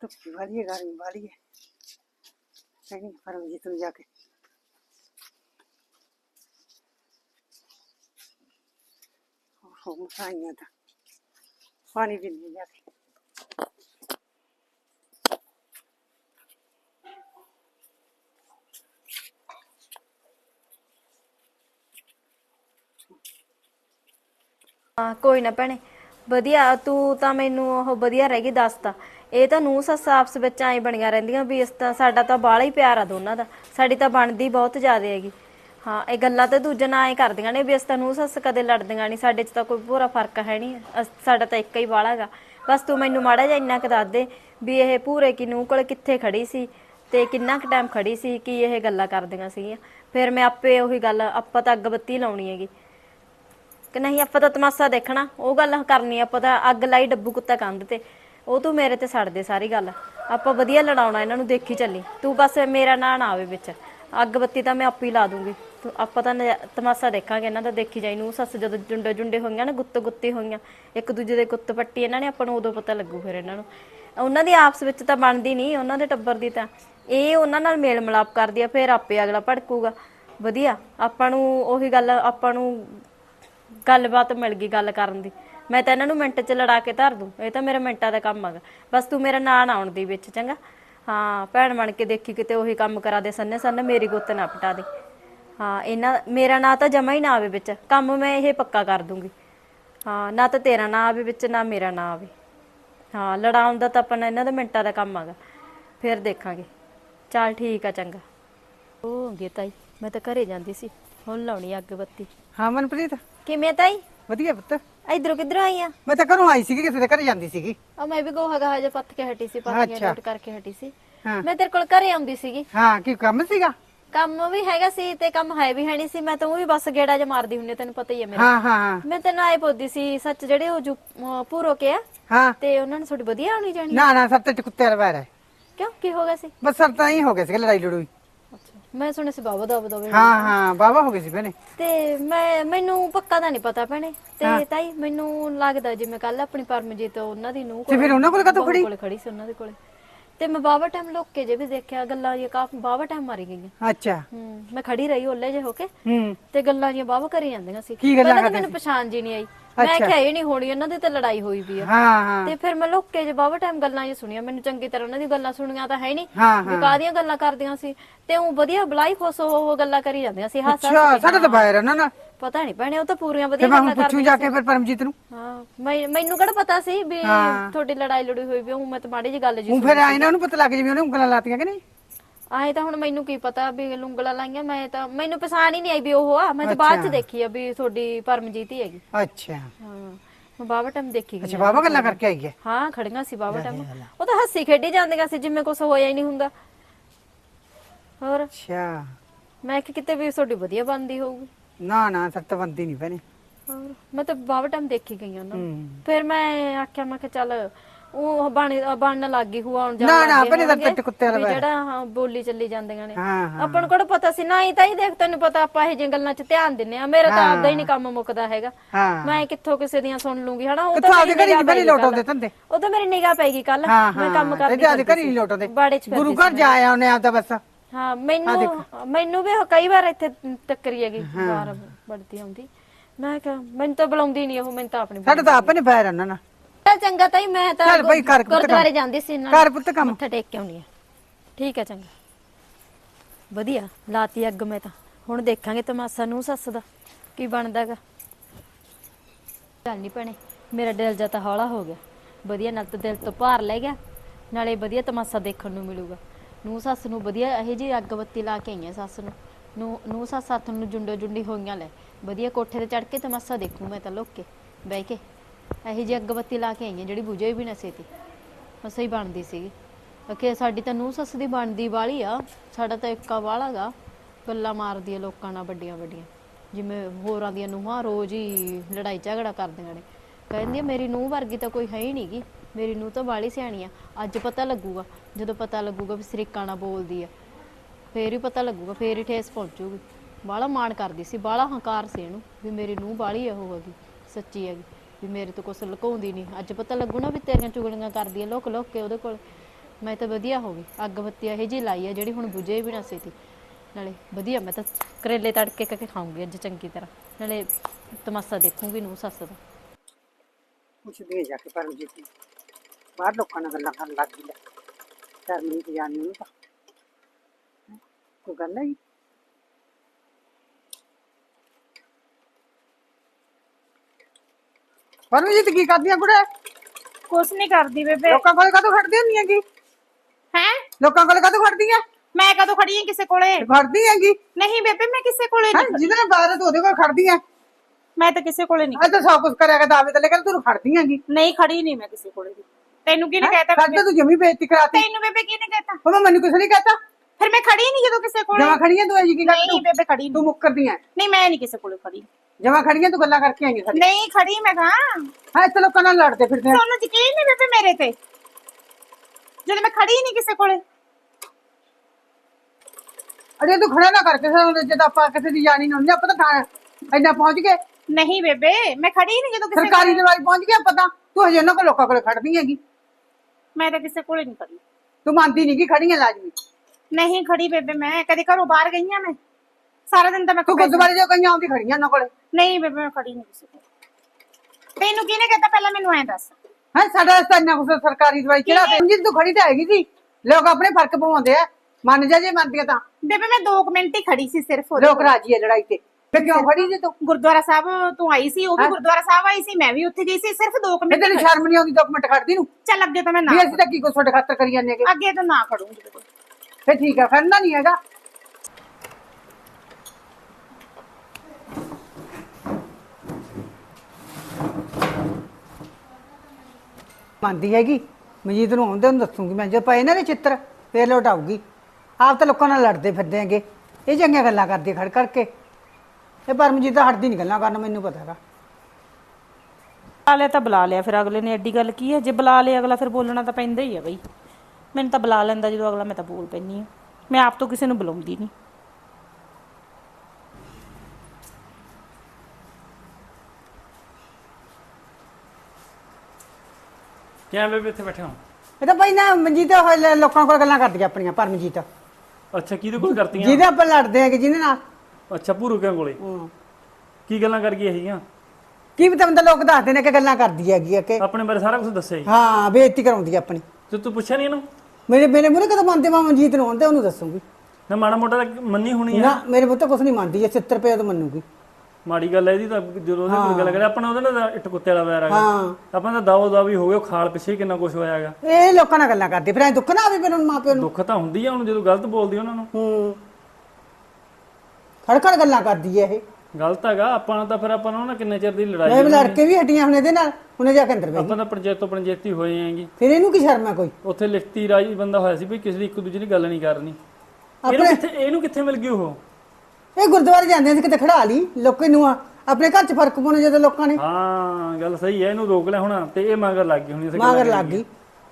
ਧੁੱਪੀ ਵਾਲੀ ਹੈ ਗਰਮੀ ਵਾਲੀ ਹੈ ਕਹਿੰਦੀ ਪਰਮਜੀਤ ਨੂੰ ਜਾ ਕੇ। ਹੋ ਮਸਾਈਆਂ ਤਾਂ ਪਾਣੀ ਵੀ ਨਹੀਂ ਜਾ ਕੇ। ਹਾਂ, ਕੋਈ ਨਾ ਭੈਣੇ। ਵਧੀਆ, ਤੂੰ ਤਾਂ ਮੈਨੂੰ ਉਹ ਵਧੀਆ ਰਹਿ ਗਈ ਦੱਸਤਾ ਇਹ ਤਾਂ ਨੂੰ ਸੱਸ ਆਪਸ ਵਿੱਚ ਐਂ ਬਣੀਆਂ ਰਹਿੰਦੀਆਂ ਵੀ ਇਸ ਤਾਂ ਸਾਡਾ ਤਾਂ ਬਾਹਲਾ ਹੀ ਪਿਆਰ ਆ ਦੋਨਾਂ ਦਾ। ਸਾਡੀ ਤਾਂ ਬਣਦੀ ਬਹੁਤ ਜ਼ਿਆਦਾ ਹੈਗੀ। ਹਾਂ, ਇਹ ਗੱਲਾਂ ਤਾਂ ਦੂਜੇ ਨਾਲ ਐਂ ਕਰਦੀਆਂ ਨੇ ਵੀ ਇਸ ਤਾਂ ਨੂੰ ਸੱਸ ਕਦੇ ਲੜਦੀਆਂ ਨਹੀਂ, ਸਾਡੇ 'ਚ ਤਾਂ ਕੋਈ ਪੂਰਾ ਫ਼ਰਕ ਹੈ ਨਹੀਂ। ਅਸ- ਸਾਡਾ ਤਾਂ ਇੱਕ ਹੀ ਬਾਹਲਾ ਹੈਗਾ। ਬਸ ਤੂੰ ਮੈਨੂੰ ਮਾੜਾ ਜਿਹਾ ਇੰਨਾ ਕੁ ਦੱਸ ਦੇ ਵੀ ਇਹ ਪੂਰੇ ਕੀ ਨੂੰ ਕੋਲ ਕਿੱਥੇ ਖੜੀ ਸੀ ਤੇ ਕਿੰਨਾ ਕੁ ਟਾਈਮ ਖੜੀ ਸੀ, ਕੀ ਇਹ ਗੱਲਾਂ ਕਰਦੀਆਂ ਸੀਗੀਆਂ। ਫਿਰ ਮੈਂ ਆਪੇ ਉਹੀ ਗੱਲ, ਆਪਾਂ ਤਾਂ ਅੱਗ ਬੱਤੀ ਲਾਉਣੀ ਹੈਗੀ। ਕਿ ਨਹੀਂ, ਆਪਾਂ ਤਾਂ ਤਮਾਸ਼ਾ ਦੇਖਣਾ, ਉਹ ਗੱਲ ਕਰਨੀ ਆਪਾਂ ਤਾਂ ਅੱਗ ਲਾਈ ਡੱਬੂ ਕੁੱਤਾ ਕੰਧ ਤੇ। ਉਹ ਤੂੰ ਮੇਰੇ ਤੇ ਛੱਡ ਦੇ ਸਾਰੀ ਗੱਲ। ਆਪਾਂ ਵਧੀਆ ਲੜਾਉਣਾ, ਇਹਨਾਂ ਨੂੰ ਦੇਖੀ ਚੱਲੀ। ਤੂੰ ਬਸ ਮੇਰਾ ਨਾਂ ਨਾ ਆਵੇ ਵਿੱਚ। ਅੱਗ ਬੱਤੀ ਤਾਂ ਮੈਂ ਆਪੇ ਹੀ ਲਾ ਦੂੰਗੀ। ਤੂੰ ਆਪਾਂ ਤਾਂ ਨਜ਼ਾ- ਤਮਾਸ਼ਾ ਦੇਖਾਂਗੇ ਇਹਨਾਂ ਦਾ, ਦੇਖੀ ਜਾਈ। ਨੂੰ ਸੱਸ ਜਦੋਂ ਜੁੰਡੇ ਜੁੰਡੇ ਹੋਈਆਂ ਨਾ, ਗੁੱਤ ਗੁੱਤੀ ਹੋਈਆਂ, ਇੱਕ ਦੂਜੇ ਦੇ ਗੁੱਤ ਪੱਟੀ ਇਹਨਾਂ ਨੇ, ਆਪਾਂ ਨੂੰ ਉਦੋਂ ਪਤਾ ਲੱਗੂ ਫਿਰ ਇਹਨਾਂ ਨੂੰ। ਉਹਨਾਂ ਦੀ ਆਪਸ ਵਿੱਚ ਤਾਂ ਬਣਦੀ ਨਹੀਂ, ਉਹਨਾਂ ਦੇ ਟੱਬਰ ਦੀ ਤਾਂ। ਇਹ ਉਹਨਾਂ ਨਾਲ ਮੇਲ ਮਿਲਾਪ ਕਰਦੀ ਆ, ਫਿਰ ਆਪੇ ਅਗਲਾ ਭੜਕੂਗਾ। ਵਧੀਆ, ਆਪਾਂ ਨੂੰ ਉਹੀ ਗੱਲ, ਆਪਾਂ ਨੂੰ ਗੱਲਬਾਤ ਮਿਲ ਗਈ ਗੱਲ ਕਰਨ ਦੀ। ਮੈਂ ਤਾਂ ਇਹਨਾਂ ਨੂੰ ਮਿੰਟ 'ਚ ਲੜਾ ਕੇ ਧਰ ਦੂੰ। ਇਹ ਤਾਂ ਮੇਰਾ ਮਿੰਟਾਂ ਦਾ ਕੰਮ ਹੈਗਾ। ਬਸ ਤੂੰ ਮੇਰਾ ਨਾਂ ਨਾ ਆਉਣ ਦੀ ਵਿੱਚ ਚੰਗਾ? ਹਾਂ ਭੈਣ ਬਣ ਕੇ ਦੇਖੀ ਕਿਤੇ ਉਹੀ ਕੰਮ ਕਰਾ ਦੇ ਸੰਨੇ ਸੰਨ ਮੇਰੀ ਗੁੱਤ ਨਾ ਪਟਾ ਦੇ। ਹਾਂ ਇਹਨਾਂ ਮੇਰਾ ਨਾਂ ਤਾਂ ਜਮਾ ਹੀ ਨਾ ਆਵੇ ਵਿੱਚ। ਕੰਮ ਮੈਂ ਇਹ ਪੱਕਾ ਕਰ ਦੂੰਗੀ। ਹਾਂ ਨਾ ਤਾਂ ਤੇਰਾ ਨਾਂ ਆਵੇ ਵਿੱਚ ਨਾ ਮੇਰਾ ਨਾਂ ਆਵੇ। ਹਾਂ ਲੜਾਉਣ ਦਾ ਤਾਂ ਆਪਣਾ ਇਹਨਾਂ ਦਾ ਮਿੰਟਾਂ ਦਾ ਕੰਮ ਹੈਗਾ। ਫਿਰ ਦੇਖਾਂਗੇ। ਚੱਲ ਠੀਕ ਆ ਚੰਗਾ। ਉਹ ਗੇ ਤਾਈ ਮੈਂ ਤਾਂ ਘਰੇ ਜਾਂਦੀ ਸੀ। ਹੁਣ ਲਾਉਣੀ ਅੱਗ ਬੱਤੀ। ਹਾਂ ਮਨਪ੍ਰੀਤ। ਕਿਵੇਂ ਤਾਈ? ਵਧੀਆ ਪੁੱਤ। ਇਧਰੋਂ ਕਿਧਰੋਂ ਆਈ ਆ? ਮੈਂ ਤਾਂ ਘਰੋਂ ਆਈ ਸੀਗੀ ਕਿਸੇ ਦੇ ਘਰੇ ਜਾਂਦੀ ਸੀਗੀ। ਆ ਮੈਂ ਵੀ ਗੋਹਾ ਗਾਹਾ ਜਿਹਾ ਪੱਥ ਕੇ ਹਟੀ ਸੀ ਕੇ ਅੱਛਾ। ਲੋਟ ਕਰਕੇ ਹਟੀ ਸੀ। ਹਾਂ। ਮੈਂ ਤੇਰੇ ਕੋਲ ਘਰੇ ਆਉਂਦੀ ਸੀਗੀ। ਹਾਂ ਕੀ ਕੰਮ ਸੀਗਾ? ਕੰਮ ਵੀ ਹੈਗਾ ਸੀ ਤੇ ਕੰਮ ਹੈ ਵੀ ਹੈ ਨਹੀਂ ਸੀ ਮੈਂ ਤਾਂ ਉਹ ਵੀ ਬਸ ਗੇੜਾ ਜਿਹਾ ਮਾਰਦੀ ਹੁੰਨੀ ਆ, ਤੈਨੂੰ ਪਤਾ ਹੀ ਹੈ ਮੇਰਾ। ਹਾਂ ਹਾਂ ਹਾਂ। ਮੈਂ ਤੈਨੂੰ ਆਏ ਪੁੱਛਦੀ ਸੀ ਸੱਚ ਜਿਹੜੇ ਉਹ ਜੁ ਅਹ ਕੇ ਆ ਹਾਂ। ਤੇ ਉਹਨਾਂ ਨੂੰ ਥੋੜੀ ਵਧੀਆ ਆਉਣੀ ਜਾਣੀ? ਨਾ ਨਾ ਸਭ ਤੇ ਕੁੱਤੇ ਵਾਲਾ ਵੈਰ ਹੈ। ਕਿਉਂ? ਕੀ ਹੋ ਗਿਆ ਸੀ? ਬਸ ਸਰ ਤਾਂ ਹੀ ਹੋ ਗਿਆ ਸੀ ਲੜਾਈ ਲੜੂਈ ਮੈਂ ਸੁਣਿਆ ਸੀ ਬਾਬਾ ਦਾ ਬਦਵੇ ਹਾਂ ਹਾਂ ਬਾਬਾ ਹੋ ਗਈ ਸੀ ਭੈਣੇ। ਤੇ ਮੈਂ ਮੈਨੂੰ ਪੱਕਾ ਤਾਂ ਨਹੀਂ ਪਤਾ ਭੈਣੇ। ਤੇ ਤਾਈ ਮੈਨੂੰ ਲੱਗਦਾ ਜਿਵੇਂ ਕੱਲ ਆਪਣੀ ਪਰਮਜੀਤ ਉਹਨਾਂ ਦੀ ਨੂੰ ਤੇ ਫਿਰ ਉਹਨਾਂ ਕੋਲ ਕਦੋਂ ਖੜੀ? ਕੋਲੇ ਖੜੀ ਸੀ ਉਹਨਾਂ ਦੇ ਕੋਲੇ। ਤੇ ਮੈਂ ਬਾਬਾ ਟਾਈਮ ਲੁੱਕ ਕੇ ਜੇ ਵੀ ਦੇਖਿਆ ਗੱਲਾਂ ਜੀ ਕਾਫੀ ਬਾਬਾ ਟਾਈਮ ਮਾਰੀ ਗਈਆਂ। ਅੱਛਾ। ਹੂੰ ਮੈਂ ਖੜੀ ਰਹੀ ਓਲੇ ਜੇ ਹੋ ਕੇ। ਹੂੰ। ਤੇ ਗੱਲਾਂ ਜੀਆਂ ਬਾਬਾ ਕਰੀ ਜਾਂਦੀਆਂ ਸੀ। ਪਹਿਲਾਂ ਤਾਂ ਮੈਨੂੰ ਪਛਾਣ ਜੀ ਨਹੀਂ ਆਈ। ਮੈਂ ਕਿਹਾ ਇਹ ਨਹੀਂ ਹੋਣੀ ਉਹਨਾਂ ਦੀ ਤੇ ਲੜਾਈ ਹੋਈ ਵੀ ਆ। ਹਾਂ ਹਾਂ। ਤੇ ਫਿਰ ਮੈਂ ਲੁੱਕ ਜੇ ਬਾਬਾ ਟਾਈਮ ਗੱਲਾਂ ਜੀ ਸੁਣੀਆਂ ਮੈਨੂੰ ਚੰਗੀ ਤਰ੍ਹਾਂ ਉਹਨਾਂ ਦੀ ਗੱਲਾਂ ਸੁਣੀਆਂ ਤਾਂ ਹੈ ਨਹੀਂ ਹਾਂ ਵੀ ਕਾਹਦੀਆਂ ਗੱਲਾਂ ਕਰਦੀਆਂ ਸੀ। ਤੇ ਉਹ ਵਧੀਆ ਬਲਾਈ ਖੁਸ਼ ਹੋ ਹੋ ਗੱਲਾਂ ਕਰੀ ਜਾਂਦੀਆਂ ਸੀ ਹਾਸਾ ਅੱਛਾ ਸਾਡਾ ਤਾਂ ਬਾਹਰ ਉਹਨਾਂ ਨਾਲ ਪਤਾ ਨਹੀਂ ਭੈਣੇ ਉਹ ਤਾਂ ਪੂਰੀਆਂ ਤੇ ਵਧੀਆ ਮੈਂ ਹੁਣ ਗੱਲਾਂ ਪੁੱਛੂ ਜਾ ਕੇ ਫਿਰ ਪਰਮਜੀਤ ਨੂੰ। ਹਾਂ ਮੈਂ- ਮੈਨੂੰ ਕਿਹੜਾ ਪਤਾ ਸੀ ਵੀ ਤੁਹਾਡੀ ਲੜਾਈ ਲੜੀ ਹੋਈ ਵੀ ਉਹ ਮੈਂ ਤਾਂ ਮਾੜੀ ਜੀ ਗੱਲ ਜੀ ਉਹ ਫਿਰ ਆਏ ਨਾ ਪਤਾ ਲੱਗ ਜਿਵੇਂ ਉਹਨੇ ਉਂਗਲਾਂ ਲਾਤੀਆਂ ਕਿ ਨਹੀਂ? ਆਏ ਤਾਂ ਹੁਣ ਮੈਨੂੰ ਕੀ ਪਤਾ ਵੀ ਲੁੰਗਲਾ ਲਾਈਆਂ ਮੈਂ ਤਾਂ ਮੈਨੂੰ ਪਛਾਣ ਹੀ ਨਹੀਂ ਆਈ ਵੀ ਉਹ ਆ। ਮੈਂ ਤਾਂ ਬਾਅਦ ਚ ਦੇਖੀ ਆ ਵੀ ਤੁਹਾਡੀ ਪਰਮਜੀਤ ਹੀ ਹੈਗੀ। ਅੱਛਾ। ਹਾਂ ਮੈਂ ਬਾਬਾ ਟਾਈਮ ਦੇਖੀ ਗਈ ਅੱਛਾ ਬਾਬਾ ਗੱਲਾਂ ਕਰਕੇ ਆਈ ਹੈ ਹਾਂ ਖੜੀਆਂ ਸੀ ਬਾਬਾ ਟਾਈਮ ਉਹ ਤਾਂ ਹੱਸੀ ਖੇਡੀ ਜਾਂਦੀਆਂ ਸੀ ਜਿਵੇਂ ਕੁਝ ਹੋਇਆ ਹੀ ਨਹੀਂ ਹੁੰਦਾ। ਹੋਰ? ਅੱਛਾ। ਮੈਂ ਕਿ ਕਿਤੇ ਵੀ ਤੁਹਾਡੀ ਵਧੀਆ ਬਣਦੀ ਹੋਊਗੀ। ਨਾ ਨਾ ਸੱਤ ਬੰਦੀ ਨਹੀਂ ਭੈਣੇ। ਹੋਰ? ਮੈਂ ਤਾਂ ਬਾਬਾ ਟਾਈਮ ਦੇਖੀ ਗਈ ਉਹਨਾਂ ਨੂੰ। ਹੂੰ। ਫਿਰ ਮੈਂ ਆਖਿਆ ਮੈਂ ਕਿ ਚੱਲ ਉਹ ਬਣ ਬਣਨ ਲੱਗ ਗਈ ਹੁਆ ਹੁਣ ਨਾ, ਜਾਣ ਨਾ, ਲੱਗ ਆਪਣੇ ਤਾਂ ਹੋਣਗੇ। ਟੱਟ ਕੁੱਤੇ ਵਾਲਾ ਵੀ ਵੈਰ। ਜਿਹੜਾ ਹਾਂ ਬੋਲੀ ਚੱਲੀ ਜਾਂਦੀਆਂ ਨੇ। ਹਾਂ ਹਾਂ। ਆਪਾਂ ਨੂੰ ਕਿਹੜਾ ਪਤਾ ਸੀ? ਨਾ ਹੀ ਤਾਂ ਹੀ ਦੇਖ ਤੈਨੂੰ ਪਤਾ ਆਪਾਂ ਇਹ ਜਿਹੀਆਂ ਗੱਲਾਂ 'ਚ ਧਿਆਨ ਦਿੰਨੇ ਆ ਮੇਰਾ ਤਾਂ ਆਪਦਾ ਹੀ ਨਹੀਂ ਕੰਮ ਮੁੱਕਦਾ ਹੈਗਾ। ਹਾਂ। ਮੈਂ ਕਿੱਥੋਂ ਕਿਸੇ ਦੀਆਂ ਸੁਣ ਲੂੰਗੀ ਹਨਾ? ਉਹ ਕਿੱਥੋਂ ਤਾਂ ਆਪਦੇ ਘਰੀ ਨਿਗਾਹ ਬਣੀ ਪੈ ਗਈ। ਧੰਦੇ। ਉਹ ਤਾਂ ਮੇਰੀ ਨਿਗਾਹ ਪੈ ਗਈ ਕੱਲ ਹਾਂ ਮੈਂ ਕੰਮ ਕਰਦੀ ਤੇ ਆਪਦੇ ਘਰੀ ਬਾੜੇ 'ਚ ਗੁਰੂ ਘਰ ਜਾ ਆਇਆ ਉਹਨੇ ਆਪਦਾ ਬਸ। ਹਾਂ ਮੈਨੂੰ ਮੈਨੂੰ ਵੀ ਉਹ ਕਈ ਵਾਰ ਇੱਥੇ ਟੱਕਰੀ ਹੈਗੀ ਬਾਰ ਬੜਦੀ ਆਉਂਦੀ। ਮੈਂ ਕਿਹਾ ਮੈਨੂੰ ਤਾਂ ਬੁਲਾਉਂਦੀ ਨਹੀਂ ਉਹ ਮੈਨੂੰ ਤਾਂ ਆਪਣੀ ਸਾਡੇ ਤਾਂ ਆਪੇ ਨੇ ਬੈਰ ਉਹਨਾਂ ਨਾਲ ਚੱਲ ਚੰਗਾ ਤਾਈ ਮੈਂ ਤਾਂ ਚੱਲ ਬਈ ਕਰ ਪੁੱਤ ਗੁਰਦੁਆਰੇ ਜਾਂਦੀ ਸੀ ਨਾਲ। ਕਰ ਪੁੱਤ ਕੰਮ। ਮੱਥਾ ਟੇਕ ਕੇ ਆਉਣੀ ਆ। ਠੀਕ ਹੈ ਚੰਗਾ। ਵਧੀਆ ਲਾਤੀ ਅੱਗ ਮੈਂ ਤਾਂ। ਹੁਣ ਦੇਖਾਂਗੇ ਤਮਾਸਾ ਨੂੰ ਸੱਸ ਦਾ ਕੀ ਬਣਦਾਗਾ। ਚੱਲ ਨਹੀਂ ਭੈਣੇ ਮੇਰਾ ਦਿਲ ਜਾ ਤਾਂ ਹੌਲਾ ਹੋ ਗਿਆ। ਵਧੀਆ ਨਾਲ ਤਾਂ ਦਿਲ ਤੋਂ ਭਾਰ ਲੈ ਗਿਆ। ਨਾਲੇ ਵਧੀਆ ਤਮਾਸਾ ਦੇਖਣ ਨੂੰ ਮਿਲੂਗਾ। ਨੂੰ ਸੱਸ ਨੂੰ ਵਧੀਆ ਇਹ ਜੀ ਅੱਗ ਬੱਤੀ ਲਾ ਕੇ ਆਈਆਂ ਸੱਸ ਨੂੰ। ਨੂੰ ਨੂੰ ਸੱਸ ਹੱਥ ਨੂੰ ਜੁੰਡੋ ਜੁੰਡੀ ਹੋਈਆਂ ਲੈ। ਵਧੀਆ ਕੋਠੇ ਤੇ ਚੜ ਕੇ ਤਮਾਸਾ ਦੇਖੂ ਮੈਂ ਤਾਂ ਲੁੱਕ ਕੇ। ਬਹਿ ਕੇ। ਇਹੋ ਜਿਹੀ ਅੱਗ ਬੱਤੀ ਲਾ ਕੇ ਆਈਆਂ ਜਿਹੜੀ ਬੁਝੇ ਵੀ ਨਾ ਸੇਤੀ ਬਸ ਹੀ ਬਣਦੀ ਸੀਗੀ। ਕਿ ਸਾਡੀ ਤਾਂ ਨੂੰ ਸੱਸ ਦੀ ਬਣਦੀ ਵਾਲੀ ਆ। ਸਾਡਾ ਤਾਂ ਇੱਕਾ ਵਾਲਾਗਾ ਗੱਲਾਂ ਮਾਰਦੀ ਆ ਲੋਕਾਂ ਨਾਲ ਵੱਡੀਆਂ ਵੱਡੀਆਂ। ਜਿਵੇਂ ਹੋਰਾਂ ਦੀਆਂ ਨੂੰਹਾਂ ਰੋਜ਼ ਹੀ ਲੜਾਈ ਝਗੜਾ ਕਰਦੀਆਂ ਨੇ। ਕਹਿੰਦੀ ਮੇਰੀ ਨੂੰਹ ਵਰਗੀ ਤਾਂ ਕੋਈ ਹੈ ਹੀ ਨਹੀਂਗੀ ਮੇਰੀ ਨੂੰਹ ਤਾਂ ਵਾਲੀ ਸਿਆਣੀ ਆ। ਅੱਜ ਪਤਾ ਲੱਗੂਗਾ। ਜਦੋਂ ਪਤਾ ਲੱਗੂਗਾ ਵੀ ਸਰੀਕਾ ਨਾਲ ਬੋਲਦੀ ਆ। ਫੇਰ ਹੀ ਪਤਾ ਲੱਗੂਗਾ, ਫੇਰ ਹੀ ਠੇਸ ਪਹੁੰਚੂਗੀ। ਬਾਹਲਾ ਮਾਣ ਕਰਦੀ ਸੀ। ਬਾਹਲਾ ਹੰਕਾਰ ਸੀ ਇਹਨੂੰ ਵੀ ਮੇਰੀ ਨੂੰਹ ਬਾਹਲੀ ਉਹ ਹੈਗੀ, ਸੱਚੀ ਹੈਗੀ। ਵੀ ਮੇਰੇ ਤੋਂ ਕੁਛ ਲੁਕਾਉਂਦੀ ਨਹੀਂ। ਅੱਜ ਪਤਾ ਲੱਗੂ ਨਾ ਵੀ ਤੇਰੀਆਂ ਚੁਗਲੀਆਂ ਕਰਦੀ ਹੈ ਲੁਕ ਲੁਕ ਕੇ ਉਹਦੇ ਕੋਲ। ਮੈਂ ਤਾਂ ਵਧੀਆ ਹੋ ਗਈ। ਅੱਗ ਬੱਤੀ ਇਹ ਜੀ ਲਾਈ ਆ ਜਿਹੜੀ ਹੁਣ ਬੁਝੇ ਵੀ ਨਾ ਸੀਤੀ। ਨਾਲੇ ਵਧੀਆ, ਮੈਂ ਤਾਂ ਕਰੇਲੇ ਤੜਕੇ ਕੇ ਖਾਉਂਗੀ ਅੱਜ ਚੰਗੀ ਤਰ੍ਹਾਂ। ਨਾਲੇ ਤਮਾਸਾ ਦੇਖੂੰਗੀ ਨੂੰ ਸੱਸ ਦਾ। ਪੁੱਛਦੀ ਆ ਜਾ ਕੇ ਪਰਮਜੀਤ ਨੂੰ ਬਾਹਰ ਲੋਕਾਂ ਨਾਲ ਗੱਲਾਂ ਕਰਨ ਲੱਗ ਗਈ ਲੈ ਕਰਨੀ ਜਾਣੀ ਨੂੰ ਤਾਂ। ਕੋਈ ਗੱਲ ਹੈ ਪਰਮਜੀਤ ਕੀ ਕਰਦੀਆਂ ਕੁੜੇ? ਕੁਛ ਨਹੀਂ ਕਰਦੀ ਬੇਬੇ। ਲੋਕਾਂ ਕੋਲੇ ਕਦੋਂ ਖੜਦੀ ਹੁੰਦੀ ਹੈਗੀ? ਹੈ? ਲੋਕਾਂ ਕੋਲੇ ਕਦੋਂ ਖੜਦੀ ਹੈ ਮੈਂ ਕਦੋਂ ਖੜੀ ਹਾਂ ਕਿਸੇ ਕੋਲੇ? ਖੜਦੀ ਹੈਗੀ। ਨਹੀਂ ਬੇਬੇ ਮੈਂ ਕਿਸੇ ਕੋਲੇ ਹੈਂ, ਨਹੀਂ ਜਿਹਦੇ ਨਾਲ ਬਾਤ ਉਹਦੇ ਕੋਲ ਖੜਦੀ ਹੈ ਮੈਂ ਤਾਂ ਕਿਸੇ ਕੋਲੇ ਨਹੀਂ ਅੱਜ ਤਾਂ ਸਭ ਕੁਝ ਕਰਿਆ ਕਰ ਦਾਅਵੇ ਤੇ ਲੇਕਿਨ ਤੂੰ ਖੜਦੀ ਹੈਗੀ। ਨਹੀਂ ਖੜੀ ਨਹੀਂ ਮੈਂ ਕਿਸੇ ਕੋਲੇ ਵੀ। ਤੈਨੂੰ ਕਿਹਨੇ ਕਹਿਤਾ ਖੜ ਬੇਬੇ? ਤੂੰ ਜਮੀ ਬੇਇੱਜ਼ਤੀ ਕਰਾਤੀ। ਤੈਨੂੰ ਬੇਬੇ ਕਿਹਨੇ ਕਹਿਤਾ? ਉਹ ਮੈਨੂੰ ਕੁਛ ਨਹੀਂ ਕਹਤਾ? ਫਿਰ ਮੈਂ ਖੜੀ ਨਹੀਂ ਜਦੋਂ ਕਿਸੇ ਕੋਲੇ। ਜਮਾ ਖੜੀਆਂ ਤੂੰ ਅਜੀ ਕੀ ਗੱਲ ਨਹੀਂ ਤੂੰ? ਬੇਬੇ ਖੜੀ ਤੂੰ ਮੁੱਕਰਦੀ ਹੈ। ਨਹੀਂ ਮੈਂ ਨਹੀਂ ਕਿਸੇ ਕੋਲੇ ਖੜੀ। ਜਮਾ ਖੜੀਆਂ ਤੂੰ ਗੱਲਾਂ ਕਰਕੇ ਆਈਆਂ ਸਾਡੀ ਨਹੀਂ ਖੜੀ ਮੈਂ ਕਹਾਂ ਹਾਂ ਇੱਥੇ ਲੋਕਾਂ ਨਾਲ ਲੜਦੇ ਫਿਰਦੇ ਆ ਤੁਹਾਨੂੰ ਯਕੀਨ ਨਹੀਂ ਬੇਬੇ ਮੇਰੇ ਤੇ ਜਦੋਂ ਮੈਂ ਖੜੀ ਨਹੀਂ ਕਿਸੇ ਕੋਲੇ ਅਰੇ ਤੂੰ ਖੜਾ ਨਾ ਕਰਕੇ ਸਰ ਜਦ ਆਪਾਂ ਕਿਸੇ ਦੀ ਜਾਣੀ ਨਾ ਹੁੰਦੀ ਆਪਾਂ ਤਾਂ ਥਾਂ ਇੰਨਾ ਪਹੁੰਚ ਗਏ ਨਹੀਂ ਬੇਬੇ ਮੈਂ ਖੜੀ ਨਹੀਂ ਜਦੋਂ ਕਿਸੇ ਸਰਕਾਰੀ ਦਵਾਈ ਪਹੁੰਚ ਗਿਆ ਪਤਾ ਤੂੰ ਹਜੇ ਉਹਨਾਂ ਕੋਲ ਲੋਕਾਂ ਕੋਲ ਖੜਦੀ ਹੈਗੀ ਮੈਂ ਤਾਂ ਕਿਸੇ ਕੋਲੇ ਨਹੀਂ ਖੜੀ ਤੂੰ ਮੰਨਦੀ ਨਹੀਂ ਕਿ ਖੜੀਆਂ ਲਾਜ਼ਮੀ ਨਹੀਂ ਖੜੀ ਬੇਬੇ ਮੈਂ ਕਦੇ ਘਰੋਂ ਬਾਹਰ ਗਈ ਆ ਮੈਂ ਸਾਰਾ ਦਿਨ ਤਾਂ ਮੈਂ ਤੂੰ ਗੁਰਦੁਆਰੇ ਜੋ ਕਈਆਂ ਆਉਂਦੀ ਖੜੀਆਂ ਉਹਨਾਂ ਕੋਲੇ। ਨਹੀਂ ਬੇਬੇ ਮੈਂ ਖੜੀ ਨਹੀਂ ਕਿਸੇ ਕੋਲ। ਤੈਨੂੰ ਕਿਹਨੇ ਕਹਿਤਾ? ਪਹਿਲਾਂ ਮੈਨੂੰ ਐਂ ਦੱਸ। ਹੈ ਸਾਡਾ ਰਸਤਾ ਇੰਨਾ ਕੁਛ ਸਰਕਾਰੀ ਦਵਾਈ ਕਿਹੜਾ ਤੇ ਜਿੰਨ ਤੂੰ ਖੜੀ ਤਾਂ ਹੈਗੀ ਸੀ। ਲੋਕ ਆਪਣੇ ਫ਼ਰਕ ਪਵਾਉਂਦੇ ਆ। ਮੰਨ ਜਾ ਜੇ ਮੰਨਦੀਆਂ ਤਾਂ। ਬੇਬੇ ਮੈਂ 2 ਮਿੰਟ ਹੀ ਖੜੀ ਸੀ ਸਿਰਫ ਉਹਦੇ ਲੋਕ ਕੋਲ। ਰਾਜੀ ਹੈ ਲੜਾਈ ਤੇ। ਤੇ ਕਿਉਂ ਖੜੀ ਸੀ ਤੂੰ? ਗੁਰਦੁਆਰਾ ਸਾਹਿਬ ਤੂੰ ਆਈ ਸੀ ਉਹ ਵੀ? ਗੁਰਦੁਆਰਾ ਸਾਹਿਬ ਆਈ ਸੀ ਮੈਂ ਵੀ ਉੱਥੇ ਗਈ ਸੀ ਸਿਰਫ 2 ਤੇ ਮਿੰਟ ਤੈਨੂੰ ਸ਼ਰਮ ਨਹੀਂ ਆਉਂਦੀ ਡਾਕੂਮੈਂਟ ਖੜਦੀ ਨੂੰ। ਚੱਲ ਅੱਗੇ ਤਾਂ ਮੈਂ ਨਾ ਵੀ ਅਸੀਂ ਤਾਂ ਕੀ ਕੁਛ ਤੁਹਾਡੇ ਖਾਤਰ ਕਰੀ ਜਾਂਦੇ ਹੈਗੇ। ਅੱਗੇ ਤਾਂ ਨਾ ਖੜੂੰਗੀ ਬੇਬੇ। ਫੇ ਠੀਕ ਹੈ ਖੜਨਾ ਨਹੀਂ ਹੈਗਾ। ਮੰਨਦੀ ਹੈਗੀ। ਮਜੀਦ ਨੂੰ ਆਉਂਦੇ ਨੂੰ ਦੱਸੂਗੀ ਮੈਂ। ਜੇ ਪਏ ਨਾ ਦੇ ਚਿੱਤਰ, ਫੇਰ ਲਟਾਊਗੀ ਆਪ ਤਾਂ ਲੋਕਾਂ ਨਾਲ ਲੜਦੇ ਫਿਰਦੇ ਹੈਗੇ। ਇਹ ਚੰਗੀਆਂ ਗੱਲਾਂ ਕਰਦੇ ਖੜ ਕਰਕੇ। ਇਹ ਪਰਮਜੀਤ ਤਾਂ ਹਟਦੀ ਨਹੀਂ ਗੱਲਾਂ ਕਰਨ, ਮੈਨੂੰ ਪਤਾ ਹੈਗਾ। ਬੁਲਾ ਲਿਆ ਤਾਂ ਬੁਲਾ ਲਿਆ, ਫਿਰ ਅਗਲੇ ਨੇ ਐਡੀ ਗੱਲ ਕੀ ਹੈ? ਜੇ ਬੁਲਾ ਲਿਆ ਅਗਲਾ ਫਿਰ ਬੋਲਣਾ ਤਾਂ ਪੈਂਦਾ ਹੀ ਆ ਬਈ। ਮੈਨੂੰ ਤਾਂ ਬੁਲਾ ਲੈਂਦਾ ਜਦੋਂ ਅਗਲਾ ਮੈਂ ਤਾਂ ਬੋਲ ਪੈਂਦੀ ਹਾਂ। ਮੈਂ ਆਪ ਤੋਂ ਕਿਸੇ ਨੂੰ ਬੁਲਾਉਂਦੀ ਨਹੀਂ ਕਿਵੇਂ ਬੇਬੇ ਇੱਥੇ ਬੈਠੇ ਹੋ? ਇਹ ਤਾਂ ਬਈ ਨਾ ਮਨਜੀਤ ਲ- ਲੋਕਾਂ ਕੋਲ ਗੱਲਾਂ ਕਰਦੀ ਆਪਣੀਆਂ ਪਰਮਜੀਤ। ਅੱਛਾ ਕਿਹਦੇ ਕੋਲ ਕਰਤੀਆਂ ਜਿਹਦੇ ਆਪਾਂ ਲੜਦੇ ਹੈਗੇ ਜਿਹਦੇ ਨਾਲ। ਅੱਛਾ ਭੂਰੂ ਕਿਆਂ ਕੋਲੇ? ਕੀ ਗੱਲਾਂ ਕਰ ਗਈ ਹੈਗੀਆਂ? ਕੀ ਪਤਾ ਬੰਦਾ ਲੋਕ ਦੱਸਦੇ ਨੇ ਕਿ ਗੱਲਾਂ ਕਰਦੀ ਹੈਗੀ ਆ ਕਿ ਆਪਣੇ ਬਾਰੇ ਸਾਰਾ ਕੁਝ ਦੱਸਿਆ ਜੀ। ਹਾਂ ਬੇਇੱਜ਼ਤੀ ਕਰਾਉਂਦੀ ਆ ਆਪਣੀ। ਤੇ ਤੂੰ ਪੁੱਛਿਆ ਨਹੀਂ ਇਹਨੂੰ? ਮੇਰੇ ਮੇਰੇ ਮੂਹਰੇ ਕਦੋਂ ਮੰਨਦੇ ਮਾਂ ਮਨਜੀਤ ਨੂੰ? ਆਉਂਦੇ ਉਹਨੂੰ ਦੱਸੂਗੀ। ਨਾ ਮਾੜਾ ਮੋਟਾ ਤਾਂ ਮੰਨੀ ਹੋਣੀ ਹੈ ਨਾ ਮੇਰੇ ਪੁੱਤ ਕੁਛ ਨਹੀਂ ਮੰਨਦੀ ਜੇ 70 ਰੁਪਏ ਤਾਂ ਮੰਨੂਗੀ। ਮਾੜੀ ਗੱਲ ਹੈ ਇਹਦੀ ਤਾਂ ਜਦੋਂ ਉਹਦੇ ਕੋਲ ਗੱਲ ਕਰੇ ਆਪਣਾ ਉਹਦੇ ਨਾਲ ਇੱਟ ਕੁੱਤੇ ਵਾਲਾ ਵੈਰ ਹੈਗਾ। ਹਾਂ। ਆਪਾਂ ਤਾਂ ਦਾਵੋ ਦਾਵੀ ਹੋ ਗਿਆ ਖਾਲ ਪਿੱਛੇ ਹੀ ਕਿੰਨਾ ਕੁਝ ਹੋਇਆ ਹੈਗਾ। ਇਹ ਲੋਕਾਂ ਨਾਲ ਗੱਲਾਂ ਕਰਦੀ ਫਿਰ ਐ ਦੁੱਖ ਨਾ ਆਵੇ ਫਿਰ ਉਹਨਾਂ ਮਾਂ ਪਿਓ ਨੂੰ। ਦੁੱਖ ਤਾਂ ਹੁੰਦੀ ਆ ਹੁਣ ਜਦੋਂ ਗਲਤ ਬੋਲਦੀ ਉਹਨਾਂ ਨੂੰ। ਹੂੰ। ਖੜ ਖੜ ਗੱਲਾਂ ਕਰਦੀ ਐ ਇਹ। ਗਲਤ ਹੈਗਾ ਆਪਾਂ ਤਾਂ ਫਿਰ ਆਪਾਂ ਨੂੰ ਨਾ ਕਿੰਨੇ ਚਿਰ ਦੀ ਲੜਾਈ ਮੈਂ ਵੀ ਲੜ ਕੇ ਵੀ ਹਟੀਆਂ ਹੁਣ ਇਹਦੇ ਨਾਲ ਉਹਨੇ ਜਾ ਕੇ ਅੰਦਰ ਗਈ ਆਪਾਂ ਤਾਂ ਪੰਚਾਇਤ ਤੋਂ ਪੰਚਾਇਤੀ ਹੋਏ ਆਂਗੇ ਫਿਰ ਇਹਨੂੰ ਕੀ ਸ਼ਰਮ ਹੈ ਕੋਈ? ਉੱਥੇ ਲਿਖਤੀ ਰਾਜੀ ਬੰਦਾ ਹੋਇਆ ਸੀ ਵੀ ਕਿਸੇ ਦੀ ਇੱਕ ਦੂਜੇ ਦੀ ਗੱਲ ਨਹੀਂ ਕਰਨੀ। ਇਹਨੂੰ ਕਿੱਥੇ ਇਹਨੂੰ ਕਿੱਥੇ ਮਿਲ ਗਈ ਉਹ? ਇਹ ਗੁਰਦੁਆਰੇ ਜਾਂਦੇ ਸੀ ਕਿਤੇ ਖੜਾ ਲਈ ਲੋਕਾਂ ਨੂੰ ਆਪਣੇ ਘਰ 'ਚ ਫ਼ਰਕ ਪਾਉਣਾ ਜਦੋਂ ਲੋਕਾਂ ਨੇ। ਹਾਂ ਗੱਲ ਸਹੀ ਹੈ ਇਹਨੂੰ ਰੋਕ ਲੈ ਹੁਣ ਤੇ ਇਹ ਮਗਰ ਲੱਗ ਗਈ ਹੁਣ ਮਾਗਰ ਲੱਗ ਗਈ।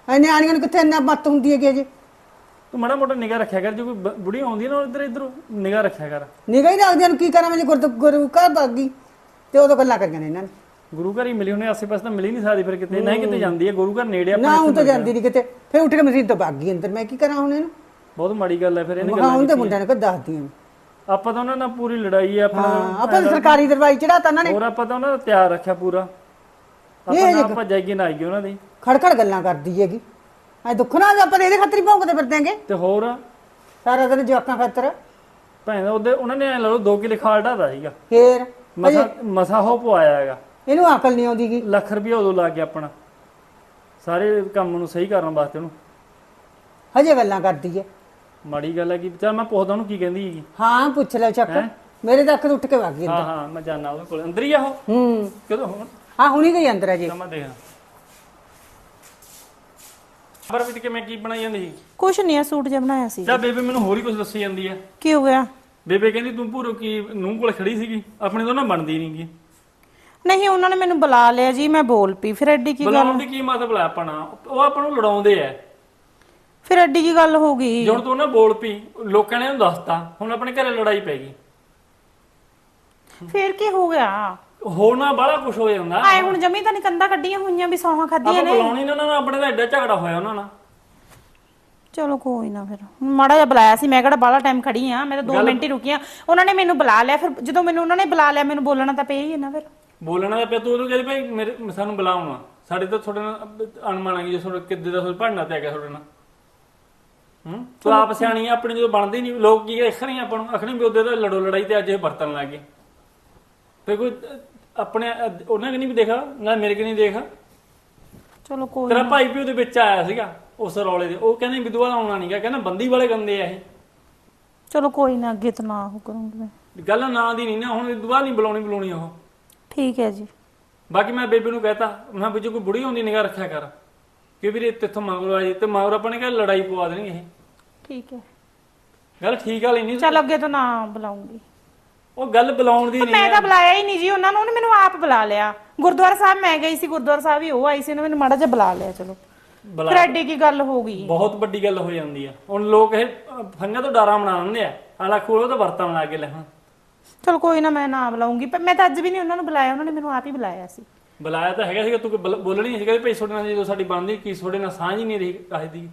ਐ ਨਿਆਣੀਆਂ ਨੂੰ ਕਿੱਥੇ ਇੰਨਾ ਮੱਤ ਹੁੰਦੀ ਹੈਗੀ ਅਜੇ? ਤੂੰ ਮਾੜਾ ਮੋਟਾ ਨਿਗਾਹ ਰੱਖਿਆ ਕਰ ਜੇ ਕੋਈ ਬ- ਬੁੜੀ ਆਉਂਦੀ ਹੈ ਨਾ ਇੱਧਰ ਇੱਧਰ ਨਿਗਾਹ ਰੱਖਿਆ ਕਰ। ਨਿਗਾਹ ਹੀ ਰੱਖਦਿਆਂ ਨੂੰ ਕੀ ਕਰਾਂ ਮੈਂ ਜੇ ਗੁਰਦ- ਗੁਰੂ ਘਰ ਭੱਗ ਗਈ ਤੇ ਉਦੋਂ ਗੱਲਾਂ ਕਰੀਆਂ ਨੇ ਇਹਨਾਂ ਨੇ। ਗੁਰੂ ਘਰ ਹੀ ਮਿਲੀ ਉਹਨੇ ਆਸੇ ਪਾਸੇ ਤਾਂ ਮਿਲ ਹੀ ਨਹੀਂ ਸਕਦੀ ਫਿਰ ਕਿਤੇ ਨਹੀਂ ਕਿਤੇ ਜਾਂਦੀ ਹੈ ਗੁਰੂ ਘਰ ਨੇੜੇ ਆ, ਨਾ ਹੁਣ ਤਾਂ ਜਾਂਦੀ ਨਹੀਂ ਕਿਤੇ ਫਿਰ ਉੱਠ ਕੇ ਮਸਜਿਦ ਤੋਂ ਭੱਗ ਗਈ ਅੰਦਰ ਮੈਂ ਕੀ ਕਰਾਂ ਹੁਣ ਇਹਨੂੰ? ਬਹੁਤ ਮਾੜੀ ਗੱਲ ਹੈ ਫਿਰ ਇਹਨੇ ਹਾਂ ਹੁਣ ਤੇ ਮੁੰਡਿਆਂ ਨੂੰ ਕਦ ਦੱਸਦੀ ਹਾਂ ਆਪਾਂ ਤਾਂ ਉਹਨਾਂ ਨਾਲ ਪੂਰੀ ਲੜਾਈ ਹੈ ਆਪਣਾ ਹਾਂ ਆਪਾਂ ਤਾਂ ਸਰਕਾਰੀ ਦਰਵਾਈ ਚੜਾਤਾ ਉਹਨਾਂ ਨੇ। ਹੋਰ ਆਪਾਂ ਤਾਂ ਉਹਨਾਂ ਦਾ ਤਿਆਰ ਰੱਖਿਆ ਪੂਰਾ। ਆਪਾਂ ਨਾ ਆਪਾਂ ਜਾਈਏ ਨਾ ਆਈਏ ਉਹਨਾਂ ਦੀ। ਖੜਖੜ ਗੱਲਾਂ ਕਰਦੀ ਹੈਗੀ। ਐ ਦੁੱਖ ਨਾ ਆ ਆਪਾਂ ਤਾਂ ਇਹਦੇ ਖਾਤਰ ਹੀ ਭੌਂਕਦੇ ਫਿਰਦੇਂਗੇ ਤੇ ਹੋਰ? ਸਾਰਾ ਦਿਨ ਜਵਾਕਾਂ ਖਾਤਰ। ਭੈਣ ਉਹਦੇ ਉਹਨਾਂ ਨੇ ਐ ਲਾ ਲਓ 2 ਕਿਲੇ ਖਾਲ ਢਾਦਾ ਸੀਗਾ। ਫੇਰ? ਮਸਾ ਮਸਾ ਹੋ ਪਵਾਇਆ ਹੈਗਾ। ਇਹਨੂੰ ਅਕਲ ਨਹੀਂ ਆਉਂਦੀ ਗੀ। ਲੱਖ ਰੁਪਇਆ ਉਦੋਂ ਲਾ ਕੇ ਆਪਣਾ। ਸਾਰੇ ਕੰਮ ਨੂੰ ਸਹੀ ਕਰਨ ਵਾਸਤੇ ਉਹਨੂੰ। ਹਜੇ ਗੱਲਾਂ ਕਰਦੀ ਹੈ। ਮਾੜੀ ਗੱਲ ਹੈ ਕਿ ਚੱਲ ਮੈਂ ਪੁੱਛਦਾ ਉਹਨੂੰ ਕੀ ਕਹਿੰਦੀ ਹੈਗੀ ਹਾਂ ਪੁੱਛ ਲੈ ਚੱਕ। ਮੇਰੇ ਤਾਂ ਅੱਖ ਤੋਂ ਉੱਠ ਕੇ ਵਗ ਗਈ ਹਾਂ ਹਾਂ ਮੈਂ ਜਾਣਾ ਉਹਦੇ ਕੋਲ। ਅੰਦਰ ਹੀ ਆ ਉਹ? ਹੂੰ। ਕਦੋਂ ਹੁਣ? ਹਾਂ ਹੁਣੀ ਗਈ ਅੰਦਰ ਅਜੇ। ਤਾਂ ਮੈਂ ਦੇਖਦਾ। ਪਰ ਵੀ ਕਿਵੇਂ ਕੀ ਬਣਾਈ ਜਾਂਦੀ ਸੀ? ਕੁਛ ਨਹੀਂ ਆ ਸੂਟ ਜਿਹਾ ਬਣਾਇਆ ਸੀ। ਜਾਂ ਬੇਬੇ ਮੈਨੂੰ ਹੋਰ ਹੀ ਕੁਝ ਦੱਸੀ ਜਾਂਦੀ ਹੈ ਕੀ ਹੋ ਗਿਆ? ਬੇਬੇ ਕਹਿੰਦੀ ਤੂੰ ਭੂਰੋ ਕੀ ਨੂੰਹ ਕੋਲ ਖੜੀ ਸੀਗੀ? ਆਪਣੇ ਤੋਂ ਨਾ ਬਣਦੀ ਨਹੀਂਗੀ ਨਹੀਂ ਉਹਨਾਂ ਨੇ ਮੈਨੂੰ ਬੁਲਾ ਲਿਆ ਜੀ ਮੈਂ ਬੋਲ ਪਈ। ਫਿਰ ਐਡੀ ਕੀ ਗੱਲ? ਬੁਲਾਉਣ ਦੀ ਕੀ ਮਤਲਬ ਹੈ ਆਪਣਾ? ਉਹ ਆਪਾਂ ਨੂੰ ਲੜਾਉਂਦੇ ਐ ਫਿਰ ਐਡੀ ਕੀ ਗੱਲ ਹੋ ਗਈ? ਜਦੋਂ ਤੂੰ ਨਾ ਬੋਲ ਪਈ ਲੋਕਾਂ ਨੇ ਉਹਨੂੰ ਦੱਸਤਾ ਹੁਣ ਆਪਣੇ ਘਰੇ ਲੜਾਈ ਪੈ ਗਈ। ਫਿਰ ਕੀ ਹੋ ਗਿਆ? ਹੋਣਾ ਬਾਹਲਾ ਕੁਝ ਹੋ ਜਾਂਦਾ। ਆਏ ਹੁਣ ਜਮੀ ਤਾਂ ਨਹੀਂ ਕੰਦਾ ਕੱਢੀਆਂ ਹੋਈਆਂ ਵੀ ਸੌਹਾਂ ਖਾਧੀਆਂ ਆਪਾਂ ਨੇ। ਬੁਲਾਉਣੀ ਨਾ ਨਾਲ ਆਪਣੇ ਦਾ ਐਡਾ ਝਗੜਾ ਹੋਇਆ ਉਹਨਾਂ ਨਾਲ। ਚਲੋ ਕੋਈ ਨਾ ਫਿਰ। ਹੁਣ ਮਾੜਾ ਜਿਹਾ ਬੁਲਾਇਆ ਸੀ ਮੈਂ ਕਿਹੜਾ ਬਾਹਲਾ ਟਾਈਮ ਖੜੀ ਆ ਮੈਂ ਤਾਂ 2 ਮਿੰਟ ਹੀ ਰੁਕੀ ਆ। ਉਹਨਾਂ ਨੇ ਮੈਨੂੰ ਬੁਲਾ ਲਿਆ ਫਿਰ ਜਦੋਂ ਮੈਨੂੰ ਉਹਨਾਂ ਨੇ ਬੁਲਾ ਲਿਆ ਮੈਨੂੰ ਬੋਲਣਾ ਤਾਂ ਪਿਆ ਹੀ ਹੈ ਨਾ ਫਿਰ। ਬੋਲਣਾ ਤਾਂ ਪਿਆ ਤੂੰ ਉਹਨੂੰ ਕਹਿੰਦੀ ਭਾਈ ਮੇਰੇ ਸਾਨੂੰ ਬੁਲਾਉਣਾ ਸਾਡੇ ਤਾਂ ਤੁਹਾਡੇ ਨਾਲ ਅਣਮਣਾ ਗਈ ਜੇ ਤੁਹਾਡੇ ਕਿੱਦੇ ਦਾ ਤੁਹਾਡੇ ਪੜਨਾ ਤੇ ਆ ਗਿਆ ਤੁਹਾਡੇ ਨਾਲ। ਹੂੰ? ਤੂੰ ਆਪ ਸਿਆਣੀ ਆ ਆਪਣੀ ਜਦੋਂ ਬਣਦੀ ਨਹੀਂ ਲੋਕ ਕੀ ਅਖਣੀ ਆਪਾਂ ਨੂੰ ਅਖਣੀ ਵੀ ਉਹਦੇ ਦਾ ਲੜੋ ਲੜਾਈ ਤੇ ਅੱਜ ਇਹ ਵਰਤਣ ਲੱਗ ਤੇ ਕੋਈ ਆਪਣੇ ਉਹਨਾਂ ਕਿ ਨਹੀਂ ਵੀ ਦੇਖਾ ਨਾ ਮੇਰੇ ਕਿ ਨਹੀਂ ਦੇਖਾ ਚਲੋ ਕੋਈ ਤੇਰਾ ਭਾਈ ਵੀ ਉਹਦੇ ਵਿੱਚ ਆਇਆ ਸੀਗਾ ਉਸ ਰੌਲੇ ਦੇ। ਉਹ ਕਹਿੰਦੇ ਵਿਦਵਾ ਆਉਣਾ ਨਹੀਂਗਾ ਕਹਿੰਦਾ ਬੰਦੀ ਵਾਲੇ ਗੰਦੇ ਆ ਇਹ। ਚਲੋ ਕੋਈ ਨਾ ਅੱਗੇ ਤੋਂ ਨਾ ਉਹ ਕਰੂੰਗੀ ਮੈਂ। ਗੱਲ ਨਾਂ ਦੀ ਨਹੀਂ ਨਾ ਹੁਣ ਵਿਦਵਾ ਨਹੀਂ ਬੁਲਾਉਣੀ ਬੁਲਾਉਣੀ ਉਹ। ਠੀਕ ਹੈ ਜੀ। ਬਾਕੀ ਮੈਂ ਬੇਬੇ ਨੂੰ ਕਹਤਾ ਮੈਂ ਵੀ ਜੇ ਕੋਈ ਬੁੜੀ ਹੁੰਦੀ ਨਿਗਾਹ ਰੱਖਿਆ ਕਰ। ਕਿ ਵੀਰੇ ਤੇਥੋਂ ਮੰਗ ਲਓ ਆਜੀ ਤੇ ਮਗਰ ਆਪਾਂ ਨੇ ਕਿਹਾ ਲੜਾਈ ਪਵਾ ਦੇਣੀ ਇਹ। ਠੀਕ ਹੈ। ਗੱਲ ਠੀਕ ਵਾਲੀ ਨਹੀਂ। ਚਲ ਅੱਗੇ ਤੋਂ ਨਾ ਬੁਲਾਉਂਗੀ। ਉਹ ਗੱਲ ਬੁਲਾਉਣ ਦੀ ਨਹੀਂ ਮੈਂ ਤਾਂ ਬੁਲਾਇਆ ਹੀ ਨਹੀਂ ਜੀ ਉਹਨਾਂ ਨੂੰ ਉਹਨੇ ਮੈਨੂੰ ਆਪ ਬੁਲਾ ਲਿਆ। ਗੁਰਦੁਆਰਾ ਸਾਹਿਬ ਮੈਂ ਗਈ ਸੀ ਗੁਰਦੁਆਰਾ ਸਾਹਿਬ ਹੀ ਉਹ ਆਈ ਸੀ ਉਹਨੇ ਮੈਨੂੰ ਮਾੜਾ ਜਿਹਾ ਬੁਲਾ ਲਿਆ ਚਲੋ। ਬੁਲਾ ਫਿਰ ਐਡੀ ਕੀ ਗੱਲ ਹੋ ਗਈ। ਬਹੁਤ ਵੱਡੀ ਗੱਲ ਹੋ ਜਾਂਦੀ ਆ। ਹੁਣ ਲੋਕ ਇਹ ਫੰਗਾ ਤੋਂ ਡਾਰਾ ਬਣਾ ਲੈਂਦੇ ਆ। ਹਾਲਾ ਖੋਲੋ ਤਾਂ ਵਰਤਣ ਲੱਗ ਗਏ ਲੈ ਹੁਣ ਚਲ ਕੋਈ ਨਾ ਮੈਂ ਨਾ ਬੁਲਾਉਂਗੀ। ਪਰ ਮੈਂ ਤਾਂ ਅੱਜ ਵੀ ਨਹੀਂ ਉਹਨਾਂ ਨੂੰ ਬੁਲਾਇਆ ਉਹਨਾਂ ਨੇ ਮੈਨੂੰ ਆਪ ਹੀ ਬੁਲਾਇਆ ਸੀ। ਬੁਲਾਇਆ ਤਾਂ ਹੈਗਾ ਸੀਗਾ ਤੂੰ ਕੋਈ ਬੋਲ- ਬੋਲਣੀ ਨਹੀਂ ਸੀਗਾ ਵੀ ਭਾਈ ਤੁਹਾਡੇ ਨਾਲ ਜਦੋਂ ਸਾਡੀ ਬਣਦੀ ਕੀ ਤੁਹਾਡੇ ਨਾਲ ਸਾਂਝ ਹੀ ਨਹੀਂ ਰਹੀ ਕਾਹੇ ਦੀ।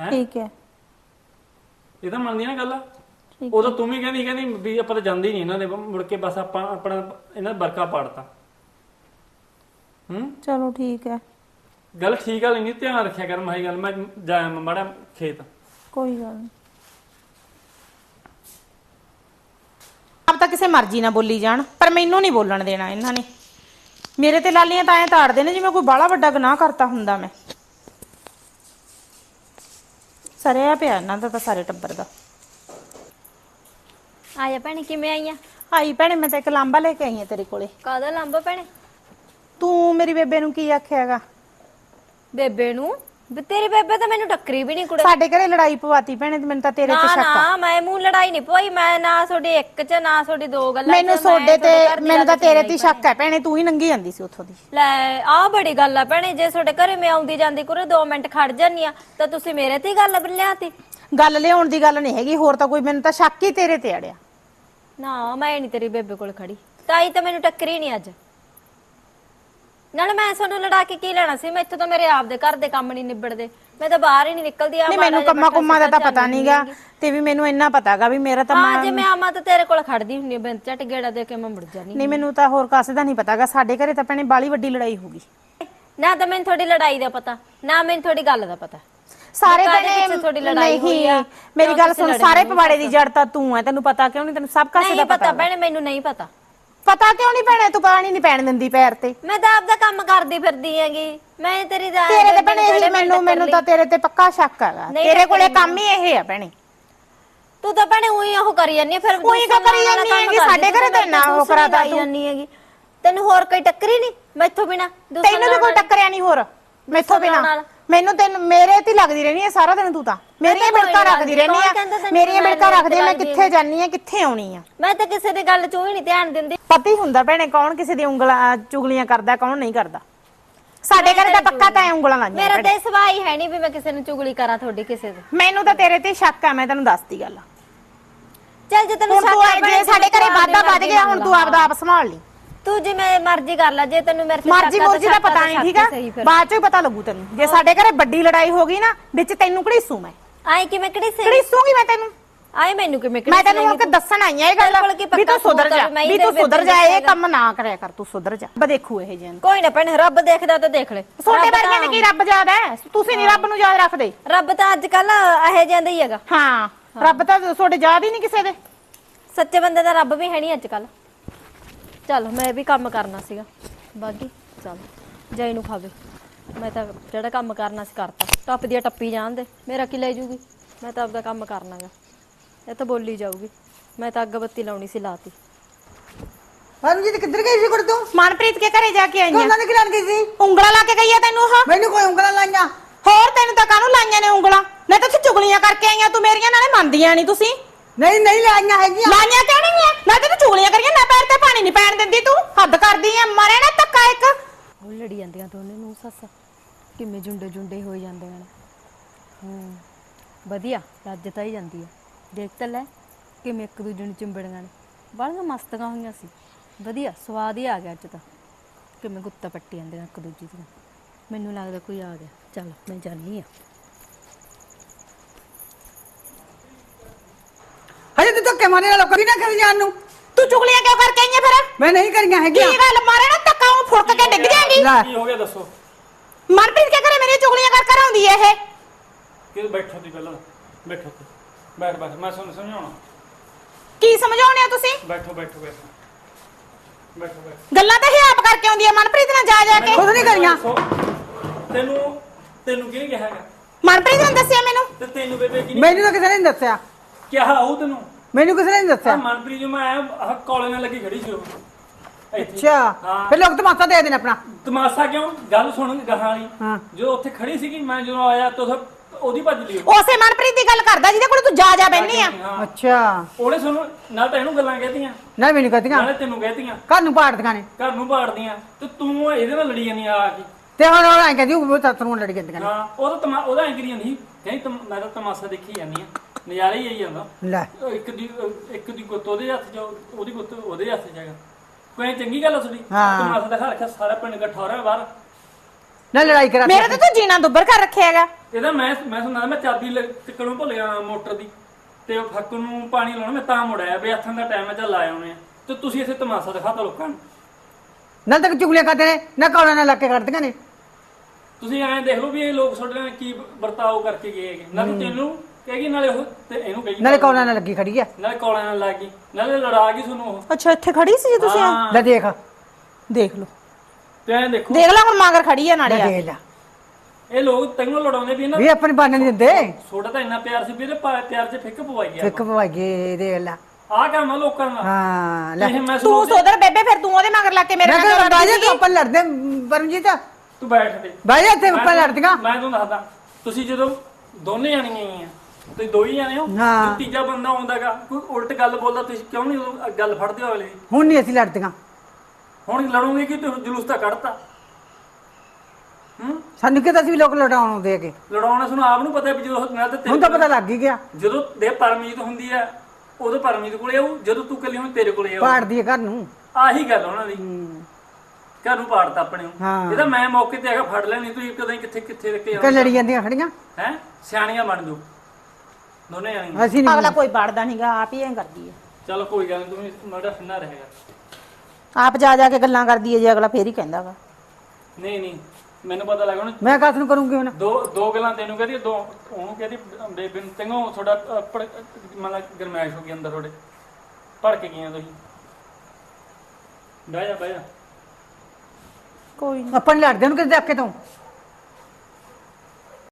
ਹੈਂ? ਠੀਕ ਹੈ। ਇਹ ਤਾਂ ਮੰਨਦੀ ਨਾ ਗੱਲ। ਉਦੋਂ ਤੂੰ ਵੀ ਕਹਿੰਦੀ ਕਹਿੰਦੀ ਵੀ ਆਪਾਂ ਤਾਂ ਜਾਂਦੇ ਹੀ ਨਹੀਂ ਇਹਨਾਂ ਦੇ ਮੁੜ ਕੇ ਬਸ ਆਪਾਂ ਆਪਣਾ ਇਹਨਾਂ ਦਾ ਬਰਕਾ ਪਾੜਤਾ। ਹੂੰ? ਚਲੋ ਠੀਕ ਹੈ। ਗੱਲ ਠੀਕ ਵਾਲੀ ਨਹੀਂ ਧਿਆਨ ਰੱਖਿਆ ਕਰ ਮਾਈ ਗੱਲ ਮੈਂ ਜਾਇਆ ਮਾੜਾ ਖੇਤ। ਕੋਈ ਗੱਲ ਨਹੀਂ ਆਪ ਤਾਂ ਕਿਸੇ ਮਰਜ਼ੀ ਨਾਲ ਬੋਲੀ ਜਾਣ ਪਰ ਮੈਨੂੰ ਨਹੀਂ ਬੋਲਣ ਦੇਣਾ ਇਹਨਾਂ ਨੇ। ਮੇਰੇ ਤੇ ਲਾਲੀਆਂ ਤਾਂ ਐ ਤਾੜਦੇ ਨੇ ਜਿਵੇਂ ਕੋਈ ਬਾਹਲਾ ਵੱਡਾ ਗੁਨਾਹ ਕਰਤਾ ਹੁੰਦਾ ਮੈਂ। ਸਰਿਆ ਪਿਆ ਇਹਨਾਂ ਦਾ ਤਾਂ ਸਾਰੇ ਟੱਬਰ ਦਾ। ਆਇਆ ਭੈਣੇ ਕਿਵੇਂ ਆਈਆਂ ਆਈ ਭੈਣੇ ਮੈਂ ਤਾਂ ਇੱਕ ਲਾਂਬਾ ਲੈ ਕੇ ਆਈ ਆ ਤੇਰੇ ਕੋਲੇ। ਕਾਹਦਾ ਲੰਬਾ ਭੈਣੇ? ਤੂੰ ਮੇਰੀ ਬੇਬੇ ਨੂੰ ਕੀ ਆਖਿਆਗਾ ਬੇਬੇ ਨੂੰ? ਵੀ ਤੇਰੀ ਬੇਬੇ ਤਾਂ ਮੈਨੂੰ ਟੱਕਰੀ ਵੀ ਨਹੀਂ ਕੁੜੇ। ਸਾਡੇ ਘਰੇ ਲੜਾਈ ਪਵਾਤੀ ਭੈਣੇ ਤੇ ਮੈਨੂੰ ਤਾਂ ਤੇਰੇ ਤੇ ਨਾ ਸ਼ੱਕ ਆ। ਨਾ ਮੈਂ ਮੂੰਹ ਲੜਾਈ ਨਹੀਂ ਪਈ ਮੈਂ ਨਾ ਤੁਹਾਡੀ ਇੱਕ ਚ ਨਾ ਤੁਹਾਡੀ ਦੋ ਗੱਲਾਂ ਮੈਨੂੰ ਮੈਂ ਸੋਡੇ ਤੇ ਤੁਹਾਡੇ ਘਰ ਦੀ ਮੈਨੂੰ ਤਾਂ ਤੇਰੇ ਤੇ ਸ਼ੱਕ ਹੈ ਭੈਣੇ ਤੂੰ ਹੀ ਨੰਗੀ ਜਾਂਦੀ ਸੀ ਉੱਥੋਂ ਦੀ। ਲੈ ਆਹ ਬੜੀ ਗੱਲ ਆ ਭੈਣੇ ਜੇ ਤੁਹਾਡੇ ਘਰੇ ਮੈਂ ਆਉਂਦੀ ਜਾਂਦੀ ਕੁਰੇ 2 ਮਿੰਟ ਖੜ ਜਾਨੀ ਆ ਤਾਂ ਤੁਸੀਂ ਮੇਰੇ ਤੇ ਹੀ ਗੱਲ ਲਿਆਤੀ। ਗੱਲ ਲਿਆਉਣ ਦੀ ਗੱਲ ਨਹੀਂ ਹੈਗੀ ਹੋਰ ਤਾਂ ਕੋਈ ਮੈਨੂੰ ਤਾਂ ਸ਼ੱਕ ਹੀ ਤੇਰੇ ਤੇ ਅੜਿਆ। ਨਾ ਮੈਂ ਨਹੀਂ ਤੇਰੀ ਬੇਬੇ ਕੋਲ ਖੜੀ ਤਾਈ ਤਾਂ ਮੈਨੂੰ ਟੱਕਰੀ ਨਹੀਂ ਅੱਜ। ਨਾਲ ਮੈਂ ਤੁਹਾਨੂੰ ਲੜਾ ਕੇ ਕੀ ਲੈਣਾ ਸੀ? ਮੈਂ ਇੱਥੋਂ ਤਾਂ ਮੇਰੇ ਆਪ ਦੇ ਘਰ ਦੇ ਕੰਮ ਨਹੀਂ ਨਿਬੜਦੇ। ਮੈਂ ਤਾਂ ਬਾਹਰ ਹੀ ਨਹੀਂ ਨਿਕਲਦੀ ਆ ਨਹੀਂ ਮੈਨੂੰ ਕੰਮਾਂ ਕੁੰਮਾਂ ਦਾ ਤਾਂ ਪਤਾ ਨਹੀਂਗਾ ਤੇ ਵੀ ਮੈਨੂੰ ਇੰਨਾ ਪਤਾਗਾ ਵੀ ਮੇਰਾ ਤਾਂ ਹਾਂ ਜੇ ਮੈਂ ਆਵਾਂ ਤਾਂ ਤੇਰੇ ਕੋਲ ਖੜਦੀ ਹੁੰਨੀ ਬਿੰਦ ਝਟ ਗੇੜਾ ਦੇ ਕੇ ਮੈਂ ਮੁੜ ਜਾਨੀ ਨਹੀਂ ਮੈਨੂੰ ਤਾਂ ਹੋਰ ਕਾਸੇ ਦਾ ਨਹੀਂ ਪਤਾਗਾ ਸਾਡੇ ਘਰੇ ਤਾਂ ਭੈਣੇ ਬਾਲੀ ਵੱਡੀ ਲੜਾਈ ਹੋ ਗਈ। ਨਾ ਤਾਂ ਮੈਨੂੰ ਤੁਹਾਡੀ ਲੜਾਈ ਦਾ ਪਤਾ ਨਾ ਮੈਨੂੰ ਤੁਹਾਡੀ ਗੱਲ ਦਾ ਪਤਾ। ਸਾਰੇ ਪਿੱਛੇ ਤੁਹਾਡੀ ਲੜਾਈ ਹੋਈ ਆ? ਮੇਰੀ ਗੱਲ ਸੁਣ ਸਾਰੇ ਪਵਾੜੇ ਦੀ ਜੜ ਤਾਂ ਤੂੰ ਹੈ ਤੈਨੂੰ ਪਤਾ ਕਿਉਂ ਨਹੀਂ ਤੈਨੂੰ ਸਭ ਕਾਸੇ ਦਾ ਨਹੀਂ ਪਤਾ ਪਤਾ ਭੈਣੇ ਮੈਨੂੰ ਨਹੀਂ ਪਤਾ। ਪਤਾ ਕਿਉਂ ਨਹੀਂ ਭੈਣੇ ਤੂੰ ਪਾਣੀ ਨਹੀਂ ਪੈਣ ਦਿੰਦੀ ਪੈਰ ਤੇ। ਮੈਂ ਤਾਂ ਆਪਦਾ ਕੰਮ ਕਰਦੀ ਫਿਰਦੀ ਹੈਗੀ। ਮੈਂ ਤੇਰੀ ਦਾ ਤੇਰੇ ਤੇ ਭੈਣੇ ਇਹੀ ਮੈਨੂੰ ਮੈਨੂੰ ਤਾਂ ਤੇਰੇ ਤੇ ਪੱਕਾ ਸ਼ੱਕ ਹੈਗਾ। ਨਹੀਂ ਤੇਰੇ ਕੋਲੇ ਕੰਮ ਹੀ ਇਹ ਹੈ ਭੈਣੇ। ਤੂੰ ਤਾਂ ਭੈਣੇ ਉਹੀ ਉਹ ਕਰੀ ਜਾਂਦੀ ਆ, ਫਿਰ ਉਹੀ ਕਿਉਂ ਕਰੀ ਜਾਂਦੀ ਹੈਗੀ? ਸਾਡੇ ਘਰੇ ਤਾਂ ਇੰਨਾ ਉਹ ਕਰਾਤਾ ਤੂੰ। ਜਾਂਦੀ ਹੈਗੀ। ਤੈਨੂੰ ਹੋਰ ਕੋਈ ਟੱਕਰੀ ਨਹੀਂ ਮੈਥੋਂ ਬਿਨਾ ਤੈਨੂੰ ਵੀ ਕੋਈ ਟੱਕਰਿਆ ਨਹੀਂ ਹੋਰ ਮੈਥੋਂ ਬਿਨਾ। ਮੈਨੂੰ ਤੈਨੂੰ ਮੇਰੇ ਤੇ ਹੀ ਲੱਗਦੀ ਰਹਿਣੀ ਹੈ ਸਾਰਾ ਦਿਨ ਤੂੰ ਤਾਂ। ਮੇਰੀਆਂ ਕੋਈ ਬਿੜਕਾਂ ਰੱਖਦੀ ਰਹਿਣੀ ਕੌਣ ਕਹਿੰਦਾ ਆ ਤੈਨੂੰ ਮੇਰੀਆਂ ਮੈਂ ਬਿੜਕਾਂ ਮੇਰੇ ਰੱਖਦੀ ਆ, ਮੈਂ ਤੇ ਕਿੱਥੇ ਜਾਨੀ ਆ? ਕਿੱਥੇ ਆਉਣੀ ਆ? ਮੈਂ ਤਾਂ ਕਿਸੇ ਦੀ ਗੱਲ ਚੋਂ ਹੀ ਨਹੀਂ ਧਿਆਨ ਦਿੰਦੀ। ਪਤਾ ਹੀ ਹੁੰਦਾ ਭੈਣੇ ਕੌਣ ਕਿਸੇ ਦੀ ਉਂਗਲਾਂ ਚੁਗਲੀਆਂ ਕਰਦਾ ਕੌਣ ਨਹੀਂ ਕਰਦਾ। ਸਾਡੇ ਘਰੇ ਤਾਂ ਪੱਕਾ ਤਾਂ ਐਂ ਉਂਗਲਾਂ ਲਾਈਆਂ ਮੇਰਾ ਤੇ ਸੁਭਾਅ ਹੀ ਨਹੀਂ ਵੀ ਮੈਂ ਕਿਸੇ ਨੂੰ ਚੁਗਲੀ ਕਰਾਂ ਤੁਹਾਡੀ ਕਿਸੇ ਦੇ। ਮੈਨੂੰ ਤਾਂ ਤੇਰੇ ਤੇ ਸ਼ੱਕ ਆ ਮੈਂ ਤੈਨੂੰ ਦੱਸਦੀ ਗੱਲ। ਚੱਲ ਜੇ ਤੈਨੂੰ ਹੁਣ ਤੂੰ ਸ਼ੱਕ ਆ ਜੇ ਸਾਡੇ ਘਰੇ ਵਾਧਾ ਵੱਧ ਗਿਆ ਹੁਣ ਤੂੰ ਆਪਦਾ ਆਪ ਸੰਭਾਲ ਲਈ। ਤੂੰ ਜਿਵੇਂ ਮਰਜ਼ੀ ਕਰ ਲੈ ਜੇ ਤੈਨੂੰ ਮੇਰੇ ਤੇ ਮਰਜ਼ੀ ਸ਼ੱਕ ਆ ਤਾਂ ਮੁਰਜ਼ੀ ਦਾ ਸ਼ੱਕ ਆ ਪਤਾ ਤਾਂ ਨਹੀਂ ਸ਼ੱਕ ਠੀਕ ਆ। ਸਹੀ ਫਿਰ। ਬਾਅਦ ਚ ਹੀ ਪਤਾ ਲੱਗੂ ਤੈਨੂੰ। ਜੇ ਸਾਡੇ ਘਰੇ ਵੱਡੀ ਲੜਾਈ ਹੋ ਗਈ ਨਾ ਵਿੱਚ ਤੈਨੂੰ ਘੜੀਸੂ ਮੈਂ? ਆਏ ਕਿਵੇਂ ਕਿਹੜੀ ਸੀ ਘੜੀਸੂਗੀ ਮੈਂ ਤੈਨੂੰ? ਆਏ ਮੈਨੂੰ ਕਿਵੇਂ ਮੈਂ ਤੈਨੂੰ ਹੁਣ ਕਿ ਦੱਸਣ ਆਈ ਆ ਇਹ ਗੱਲ? ਕੀ ਵੀ ਤੂੰ ਸੁਧਰ ਸਬੂਤ ਆ ਜਾ ਵੀ ਮੈਂ ਹੀ ਵੀ ਤੂੰ ਸੁਧਰ ਜਾ ਇਹ। ਕੰਮ ਨਾ ਕਰਿਆ ਕਰ ਤੂੰ ਸੁਧਰ ਜਾ। ਬ ਦੇਖੂ ਇਹ ਜਨ ਕੋਈ ਨਾ ਭੈਣੇ ਰੱਬ ਦੇਖਦਾ ਤਾਂ ਦੇਖ ਲੈ। ਛੋਟੇ ਰੱਬ ਵਰਗਿਆਂ ਨੇ ਕੀ ਰੱਬ ਯਾਦ ਹੈ? ਤੁਸੀਂ ਨਹੀਂ ਰੱਬ ਨੂੰ ਯਾਦ ਰੱਖਦੇ। ਤਾਂ- ਰੱਬ ਤਾਂ ਅੱਜ ਕੱਲ ਇਹੋ ਜਿਹਾ ਹੀ ਹੈਗਾ। ਹਾਂ ਰੱਬ ਤਾਂ ਤੁਹਾਡੇ ਯਾਦ ਹੀ ਨਹੀਂ ਕਿਸੇ ਦੇ। ਸੱਚੇ ਬੰਦੇ ਦਾ ਰੱਬ ਵੀ ਹੈ ਨਹੀਂ ਅੱਜ ਕੱਲ ਚੱਲ ਮੈਂ ਵੀ ਕੰਮ ਕਰਨਾ ਸੀਗਾ। ਬਾਕੀ ਚੱਲ ਜੈ ਨੂੰ ਖਾਵੇ। ਮੈਂ ਤਾਂ ਜਿਹੜਾ ਕੰਮ ਕਰਨਾ ਸੀ ਕਰਤਾ। ਟੱਪ ਦੀਆਂ ਟੱਪੀ ਜਾਣ ਦੇ। ਮੇਰਾ ਕੀ ਲੈ ਜੂਗੀ? ਮੈਂ ਤਾਂ ਆਪਦਾ ਕੰਮ ਕਰਨਾਗਾ। ਇਹ ਤਾਂ ਬੋਲੀ ਜਾਊਗੀ। ਮੈਂ ਤਾਂ ਅੱਗ ਬੱਤੀ ਲਾਉਣੀ ਸੀ ਲਾਤੀ। ਪਰਮਜੀਤ ਕਿੱਧਰ ਗਈ ਸੀ ਕੁੜ ਤੂੰ? ਮਨਪ੍ਰੀਤ ਕੇ ਘਰੇ ਜਾ ਕੇ ਆਈ ਆ? ਉਹਨਾਂ ਨੇ ਕਿਹਨਾਂ ਗਈ ਸੀ? ਉਂਗਲਾਂ ਲਾ ਕੇ ਗਈ ਆ ਤੈਨੂੰ ਉਹ? ਮੈਨੂੰ ਕੋਈ ਉਂਗਲਾਂ ਲਾਈਆਂ? ਹੋਰ ਤੈਨੂੰ ਤਾਂ ਕਾਹਨੂੰ ਲਾਈਆਂ ਨੇ ਉਂਗਲਾਂ? ਮੈਂ ਤਾਂ ਉੱਥੇ ਚੁਗਲੀਆਂ ਕਰਕੇ ਆਈਆਂ ਤੂੰ ਮੇਰੀਆਂ ਨਾਲੇ ਮੰਨਦੀਆਂ ਨਹੀਂ ਤੁਸੀਂ। ਨਹੀਂ ਨਹੀਂ ਲਾਈਆਂ ਹੈਗੀਆਂ। ਲਾਈਆਂ ਕਿਉਂ ਨਹੀਂ ਆ? ਮੈਂ ਤੈਨੂੰ ਚੁਗਲੀਆਂ ਕਰੀਆਂ ਨੂੰ ਸੱਸ ਕਿਵੇਂ ਜੁੰਡੇ ਜੁੰਡੇ ਹੋਈ ਜਾਂਦੇ ਹਨ। ਹੂੰ ਵਧੀਆ ਰੱਜ ਤਾਂ ਹੀ ਜਾਂਦੀ ਆ। ਦੇਖ ਤਾਂ ਲੈ ਕਿਵੇਂ ਇੱਕ ਦੂਜੇ ਨੂੰ ਚਿੰਬੜੀਆਂ ਨੇ। ਬੜੀਆਂ ਮਸਤਕਾਂ ਹੋਈਆਂ ਸੀ। ਵਧੀਆ ਸਵਾਦ ਹੀ ਆ ਗਿਆ ਅੱਜ ਤਾਂ। ਕਿਵੇਂ ਗੁੱਤਾ ਪੱਟੀ ਜਾਂਦੇ ਨੇ ਇੱਕ ਦੂਜੀ ਤੋਂ ਮੈਨੂੰ ਲੱਗਦਾ ਕੋਈ ਆ ਗਿਆ। ਚਲ ਮੈਂ ਜਾਣੀ ਆ। ਹਜੇ ਤੂੰ ਧੱਕੇ ਮਾਰੇ ਵਾਲਾ ਕਦੀ ਨਾ ਕਰੀ ਜਾਣ ਨੂੰ। ਤੂੰ ਚੁਗਲੀਆਂ ਕਿਉਂ ਕਰਕੇ ਆਈ ਫਿਰ? ਮੈਂ ਨਹੀਂ ਕਰੀਆਂ ਹੈਗੀਆਂ। ਕੀ ਗੱਲ ਮਾਰੇ ਨਾ ਧੱਕਾ ਉਹ ਫੁੜਕ ਕੇ ਡਿੱਗ ਜਾਏਗੀ। ਕੀ ਹੋ ਗਿਆ ਦੱਸੋ? ਮਨਪ੍ਰੀਤ ਕੇ ਘਰੇ ਮੇਰੀ ਚੁਗਲੀਆਂ ਕਰ ਕਰ ਆਉਂਦੀ ਹੈ ਇਹ। ਕਿ ਬੈਠੋ ਦੀ ਪਹਿਲਾਂ? ਬੈਠੋ ਤੁਸੀਂ। ਬੈਠ ਬੈਠ। ਮੈਂ ਤੁਹਾਨੂੰ ਸਮਝਾਉਣਾ। ਕੀ ਸਮਝਾਉਣੇ ਹੋ ਤੁਸੀਂ? ਬੈਠੋ ਬੈਠੋ ਬੈਠੋ। ਬੈਠੋ ਬੈਠੋ। ਗੱਲਾਂ ਤਾਂ ਇਹ ਆਪ ਕਰਕੇ ਆਉਂਦੀ ਹੈ ਮਨਪ੍ਰੀਤ ਨਾਲ ਜਾ ਜਾ ਕੇ। ਖੁਦ ਨਹੀਂ ਕਰੀਆਂ। ਦੱਸੋ, ਤੈਨੂੰ ਤੈਨੂੰ ਕਿਹਨੇ ਕਿਹਾ ਹੈਗਾ? ਮਨਪ੍ਰੀਤ ਨੇ ਦੱਸਿਆ ਮੈਨੂੰ। ਤੇ ਤੈਨੂੰ ਬੇਬੇ ਕੀ ਮੈਨੂੰ ਤਾਂ ਕਿਸੇ ਨੇ ਨਹੀਂ ਦੱਸਿਆ। ਕਿਹਾ ਉਹ ਤੈਨੂੰ? ਮੈਨੂੰ ਕਿਸੇ ਨੇ ਨਹੀਂ ਆ ਦੱਸਿਆ ਮਨਪ੍ਰੀਤ ਜੋ ਮੈਂ ਆਹ ਕਾਲੇ ਨਾਲ ਲੱਗੀ ਖੜੀ ਸੀ ਉਹ। ਅੱਛਾ ਫਿਰ ਲੋਕ ਤਮਾਸ਼ਾ ਦੇ ਦੇਣ ਆਪਣਾ। ਤਮਾਸ਼ਾ ਕਿਉਂ? ਗੱਲ ਸੁਣ ਗਾਹਾਂ ਵਾਲੀ। ਜੋ ਉੱਥੇ ਖੜੀ ਸੀਗੀ ਮੈਂ ਜਦੋਂ ਆਇਆ ਤਾਂ ਉੱਥੇ ਉਹਦੀ ਭੱਜ ਲਈ ਉਹ। ਉਸੇ ਮਨਪ੍ਰੀਤ ਦੀ ਗੱਲ ਕਰਦਾ ਜਿਹਦੇ ਕੋਲ ਤੂੰ ਜਾ ਜਾ ਬੈਣੀ ਆ। ਹਾਂ। ਅੱਛਾ। ਉਹਨੇ ਸਾਨੂੰ ਨਾਲ ਤਾਂ ਇਹਨੂੰ ਗੱਲਾਂ ਕਹਿਤੀਆਂ। ਨਾ ਮੈਨੂੰ ਕਹਤੀਆਂ। ਨਾਲੇ ਤੈਨੂੰ ਕਹਿਤੀਆਂ। ਘਰ ਨੂੰ ਪਾੜਦੀਆਂ ਨੇ। ਘਰ ਨੂੰ ਬਾੜਦੀਆਂ ਤੇ ਤੂੰ ਇਹਦੇ ਨਾਲ ਲੜੀ ਜਾਂਦੀ ਆ ਕੇ। ਤੇ ਹੁਣ ਉਹ ਐਂ ਕਹਿੰਦੀ ਉਹ ਤੱਤ ਨੂੰ ਲੜੀ ਜਾਂਦੀਆਂ ਨੇ। ਹਾਂ ਉਹ ਤਾਂ ਤਮਾ ਉਹਦਾ ਐਂ ਕਰੀ ਜਾਂਦੀ ਕਹਿੰਦੀ ਤਮ- ਮੈਂ ਤਾਂ ਤਮਾਸ਼ਾ ਦੇਖੀ ਜਾਂਦੀ ਆ। ਨਜ਼ਾਰਾ ਹੀ ਆਈ ਜਾਂਦਾ ਲੈ। ਉਹ ਇੱਕ ਦੀ ਉਹ ਇੱਕ ਦੀ ਗੁੱਤ ਉਹਦੇ ਹੱਥ 'ਚ ਉਹਦੀ ਗੁੱਤ ਉਹਦੇ ਹੱਥ 'ਚ ਹੈਗਾ। ਕੋਈ ਚੰਗੀ ਗੱਲ ਆ ਤੁਹਾਡੀ। ਹਾਂ। ਤਮਾਸ਼ਾ ਦਿਖਾ ਰੱਖਿਆ ਸਾਰਾ ਪਿੰਡ ਇਕੱਠਾ ਹੋ ਰਿਹਾ ਬਾਹਰ। ਨਾ ਲੜਾਈ ਕਰਾ ਮੇਰੇ ਤੇ। ਤੂੰ ਜੀਣਾ ਦੁੱਬਰ ਕਰ ਰੱਖਿਆ ਹੈਗਾ। ਇਹਦਾ ਮੈਂ ਮੈਂ ਸੁਣਦਾ ਮੈਂ ਚਾਬੀ ਟਿਕਣੋਂ ਭੁੱਲ ਗਿਆ ਮੋਟਰ ਦੀ। ਤੇ ਉਹ ਫੱਕ ਨੂੰ ਪਾਣੀ ਲਾਉਣਾ ਮੈਂ ਤਾਂ ਮੁੜਿਆ ਵੀ ਹੱਥਾਂ ਦਾ ਟਾਈਮ ਹੈ ਚੱਲ ਆਏ ਆ। ਤੇ ਤੁਸੀਂ ਇੱਥੇ ਤਮਾਸ਼ਾ ਦਿਖਾਤਾ ਲੋਕਾਂ ਨੂੰ। ਨਾ ਤੱਕ ਚੁਗਲੀਆਂ ਕਰਦੇ ਨੇ ਨਾ ਕੌਣਾ ਨਾਲ ਲੱਗ ਕੇ ਕੱਢਦੀਆਂ ਨੇ। ਤੁਸੀਂ ਐਂ ਦੇਖ ਲਓ ਵੀ ਇਹ ਲੋਕ ਤੁਹਾਡੇ ਨਾਲ ਕੀ ਵਰਤਾਓ ਕਰਕੇ ਗਏ ਹੈਗੇ। ਨਾਲੇ ਤੈਨੂੰ ਕਹੇਗੀ ਨਾਲੇ ਉਹ ਤੇ ਇਹਨੂੰ ਕਹੇਗੀ ਨਾਲੇ ਲੱਗੀ ਖੜੀ ਆ। ਨਾਲੇ ਕੋਲਾਂ ਨਾਲ ਲੱਗ। ਗਈ ਨਾਲੇ ਲੜਾ ਗਈ ਤੁਹਾਨੂੰ ਉਹ। ਅੱਛਾ ਇੱਥੇ ਖੜੀ ਸੀ ਜੀ ਤੁਸੀਂ? ਹਾਂ। ਲੈ ਦੇਖ। ਦੇਖ ਲਓ। ਤੇ ਐਂ ਦੇਖੋ। ਦੇਖ ਲੈ ਹੁਣ ਮਾਂਗਰ ਖੜੀ ਆ ਨਾਲੇ ਆ ਦੇਖ ਲੈ। ਇਹ ਲੋਕ ਤੈਨੂੰ ਲੜਾਉਂਦੇ ਵੀ ਨਾ। ਵੀ ਆਪਣੀ ਬਾਨ ਨਹੀਂ ਦਿੰਦੇ। ਛੋਟਾ ਤਾਂ ਇੰਨਾ ਪਿਆਰ ਸੀ ਵੀ ਇਹਦੇ ਪਾ- ਪਿਆਰ 'ਚ ਫਿੱਕ ਪਵਾਈ ਗਿਆ ਇੱਕ ਪਵਾਈਏ ਦੇਖ ਲੈ। ਆਹ ਕੰਮ ਆ ਲੋਕਾਂ ਦਾ। ਹਾਂ ਲੈ। ਇਹ ਮੈਂ ਤੂੰ ਸੋਦਰ ਬੇਬੇ ਫਿਰ ਤੂੰ ਉਹਦੇ ਮਗਰ ਲੱਗ ਕੇ ਮੇਰੇ ਮੈਂ ਨਾਲ ਕਿਹਾ ਲੜਦੀ ਬਾਜੇ। ਤੋਂ ਆਪਾਂ ਲੜਦੇ ਪਰਮਜੀਤ। ਤੂੰ ਬੈਠ ਤੇ ਬਾਜੇ ਇੱਥੇ ਆਪਾਂ ਲੜਦੀਆਂ। ਮੈਂ ਤੁਹਾਨੂੰ ਦੱਸਦਾ। ਤੁਸੀਂ ਜਦੋਂ ਦੋਨੇ ਜਾਣੀਆਂ ਹੀ ਆ ਤੁਸੀਂ ਦੋ ਹੀ ਜਾਣੇ ਹੋ? ਹਾਂ। ਤੇ ਤੀਜਾ ਬੰਦਾ ਆਉਂਦਾਗਾ ਕੋਈ ਉਲਟ ਗੱਲ ਬੋਲਦਾ ਤੁਸੀਂ ਕਿਉਂ ਨਹੀਂ ਉਦੋਂ ਗੱਲ ਫੜਦੇ ਹੋ ਅਗਲੇ? ਦੀ ਹੁਣ ਨਹੀਂ ਅਸੀਂ ਲੜਦੀਆਂ। ਹੁਣ ਲੜੋਗੇ ਕਿ ਤੁਸੀਂ ਜਲੂਸ ਤਾਂ ਕੱਢਤਾ? ਹੂੰ? ਸਾਨੂੰ ਕਿਹਾ ਸੀ ਵੀ ਲੋਕ ਲੜਾਉਣ ਆਉਂਦੇ ਹੈਗੇ। ਲੜਾਉਣਾ ਸਾਨੂੰ ਆਪ ਨੂੰ ਪਤਾ ਵੀ ਜਦੋਂ ਮੈਂ ਤਾਂ ਹੁਣ ਤਾਂ ਪਤਾ ਲੱਗ ਹੀ ਗਿਆ। ਜਦੋਂ ਦੇ ਪਰਮਜੀਤ ਹੁੰਦੀ ਆ ਉਦੋਂ ਪਰਮਜੀਤ ਕੋਲੇ ਆਉ ਜਦੋਂ ਤੂੰ ਕੱਲੀ ਹੁਣ ਤੇਰੇ ਕੋਲੇ ਆਉ ਪਾੜਦੀ ਹੈ ਘਰ ਨੂੰ। ਆਹੀ ਗੱਲ ਉਹਨਾਂ ਦੀ। ਘਰ ਨੂੰ ਪਾੜਤਾ ਆਪਣੇ ਨੂੰ। ਹਾਂ। ਇਹਦਾ ਮੈਂ ਮੌਕੇ ਤੇ ਹੈਗਾ ਫੜ ਲੈਣੀ ਤੁਸੀਂ ਕਦੇ ਕਿੱਥੇ ਕਿੱਥੇ ਰੱਖੇ ਕਿ ਲੜੀ ਜਾਂਦੀਆਂ ਖੜੀਆਂ। ਹੈ? ਸਿਆਣੀਆਂ ਬਣ ਜਾਓ। ਦੋਨੇ ਅਸੀਂ ਨਹੀਂ ਅਗਲਾ ਕੋਈ ਵੜਦਾ ਨਹੀਂਗਾ ਆਪ ਹੀ ਐਂ ਕਰਦੀ ਹੈ ਚਲੋ ਕੋਈ ਗੱਲ ਨਹੀਂ ਤੁਸੀਂ ਮਾੜਾ ਫਿੰਨਾ ਰਹੇਗਾ। ਆਪ ਜਾ ਜਾ ਕੇ ਗੱਲਾਂ ਕਰਦੀ ਹੈ ਜੇ ਅਗਲਾ ਫੇਰ ਹੀ ਕਹਿੰਦਾ ਵਾ। ਨਹੀਂ ਨਹੀਂ ਮੈਨੂੰ ਪਤਾ ਲੱਗਾ ਹੁਣ ਮੈਂ ਕਾਸ ਨੂੰ ਕਰੂੰਗੀ ਹੁਣ? ਦੋ ਦੋ ਗੱਲਾਂ ਤੈਨੂੰ ਕਹਦੀ ਦੋ ਉਹਨੂੰ ਕਹਦੀ ਬੇਬੇ ਨੂੰ ਤੈਨੂੰ ਥੋੜਾ ਮਤਲਬ ਗਰਮੈਸ਼ ਹੋ ਗਈ ਅੰਦਰ ਥੋੜੇ ਭੜਕ ਗਈਆਂ ਤੁਸੀਂ। ਬਹਿ ਜਾ ਬਹਿ ਜਾ। ਕੋਈ ਆਪਾਂ ਨੀ ਲੜਦੇ ਉਹਨੂੰ ਕਿਤੇ ਦੇਖ ਕੇ ਤੋਂ।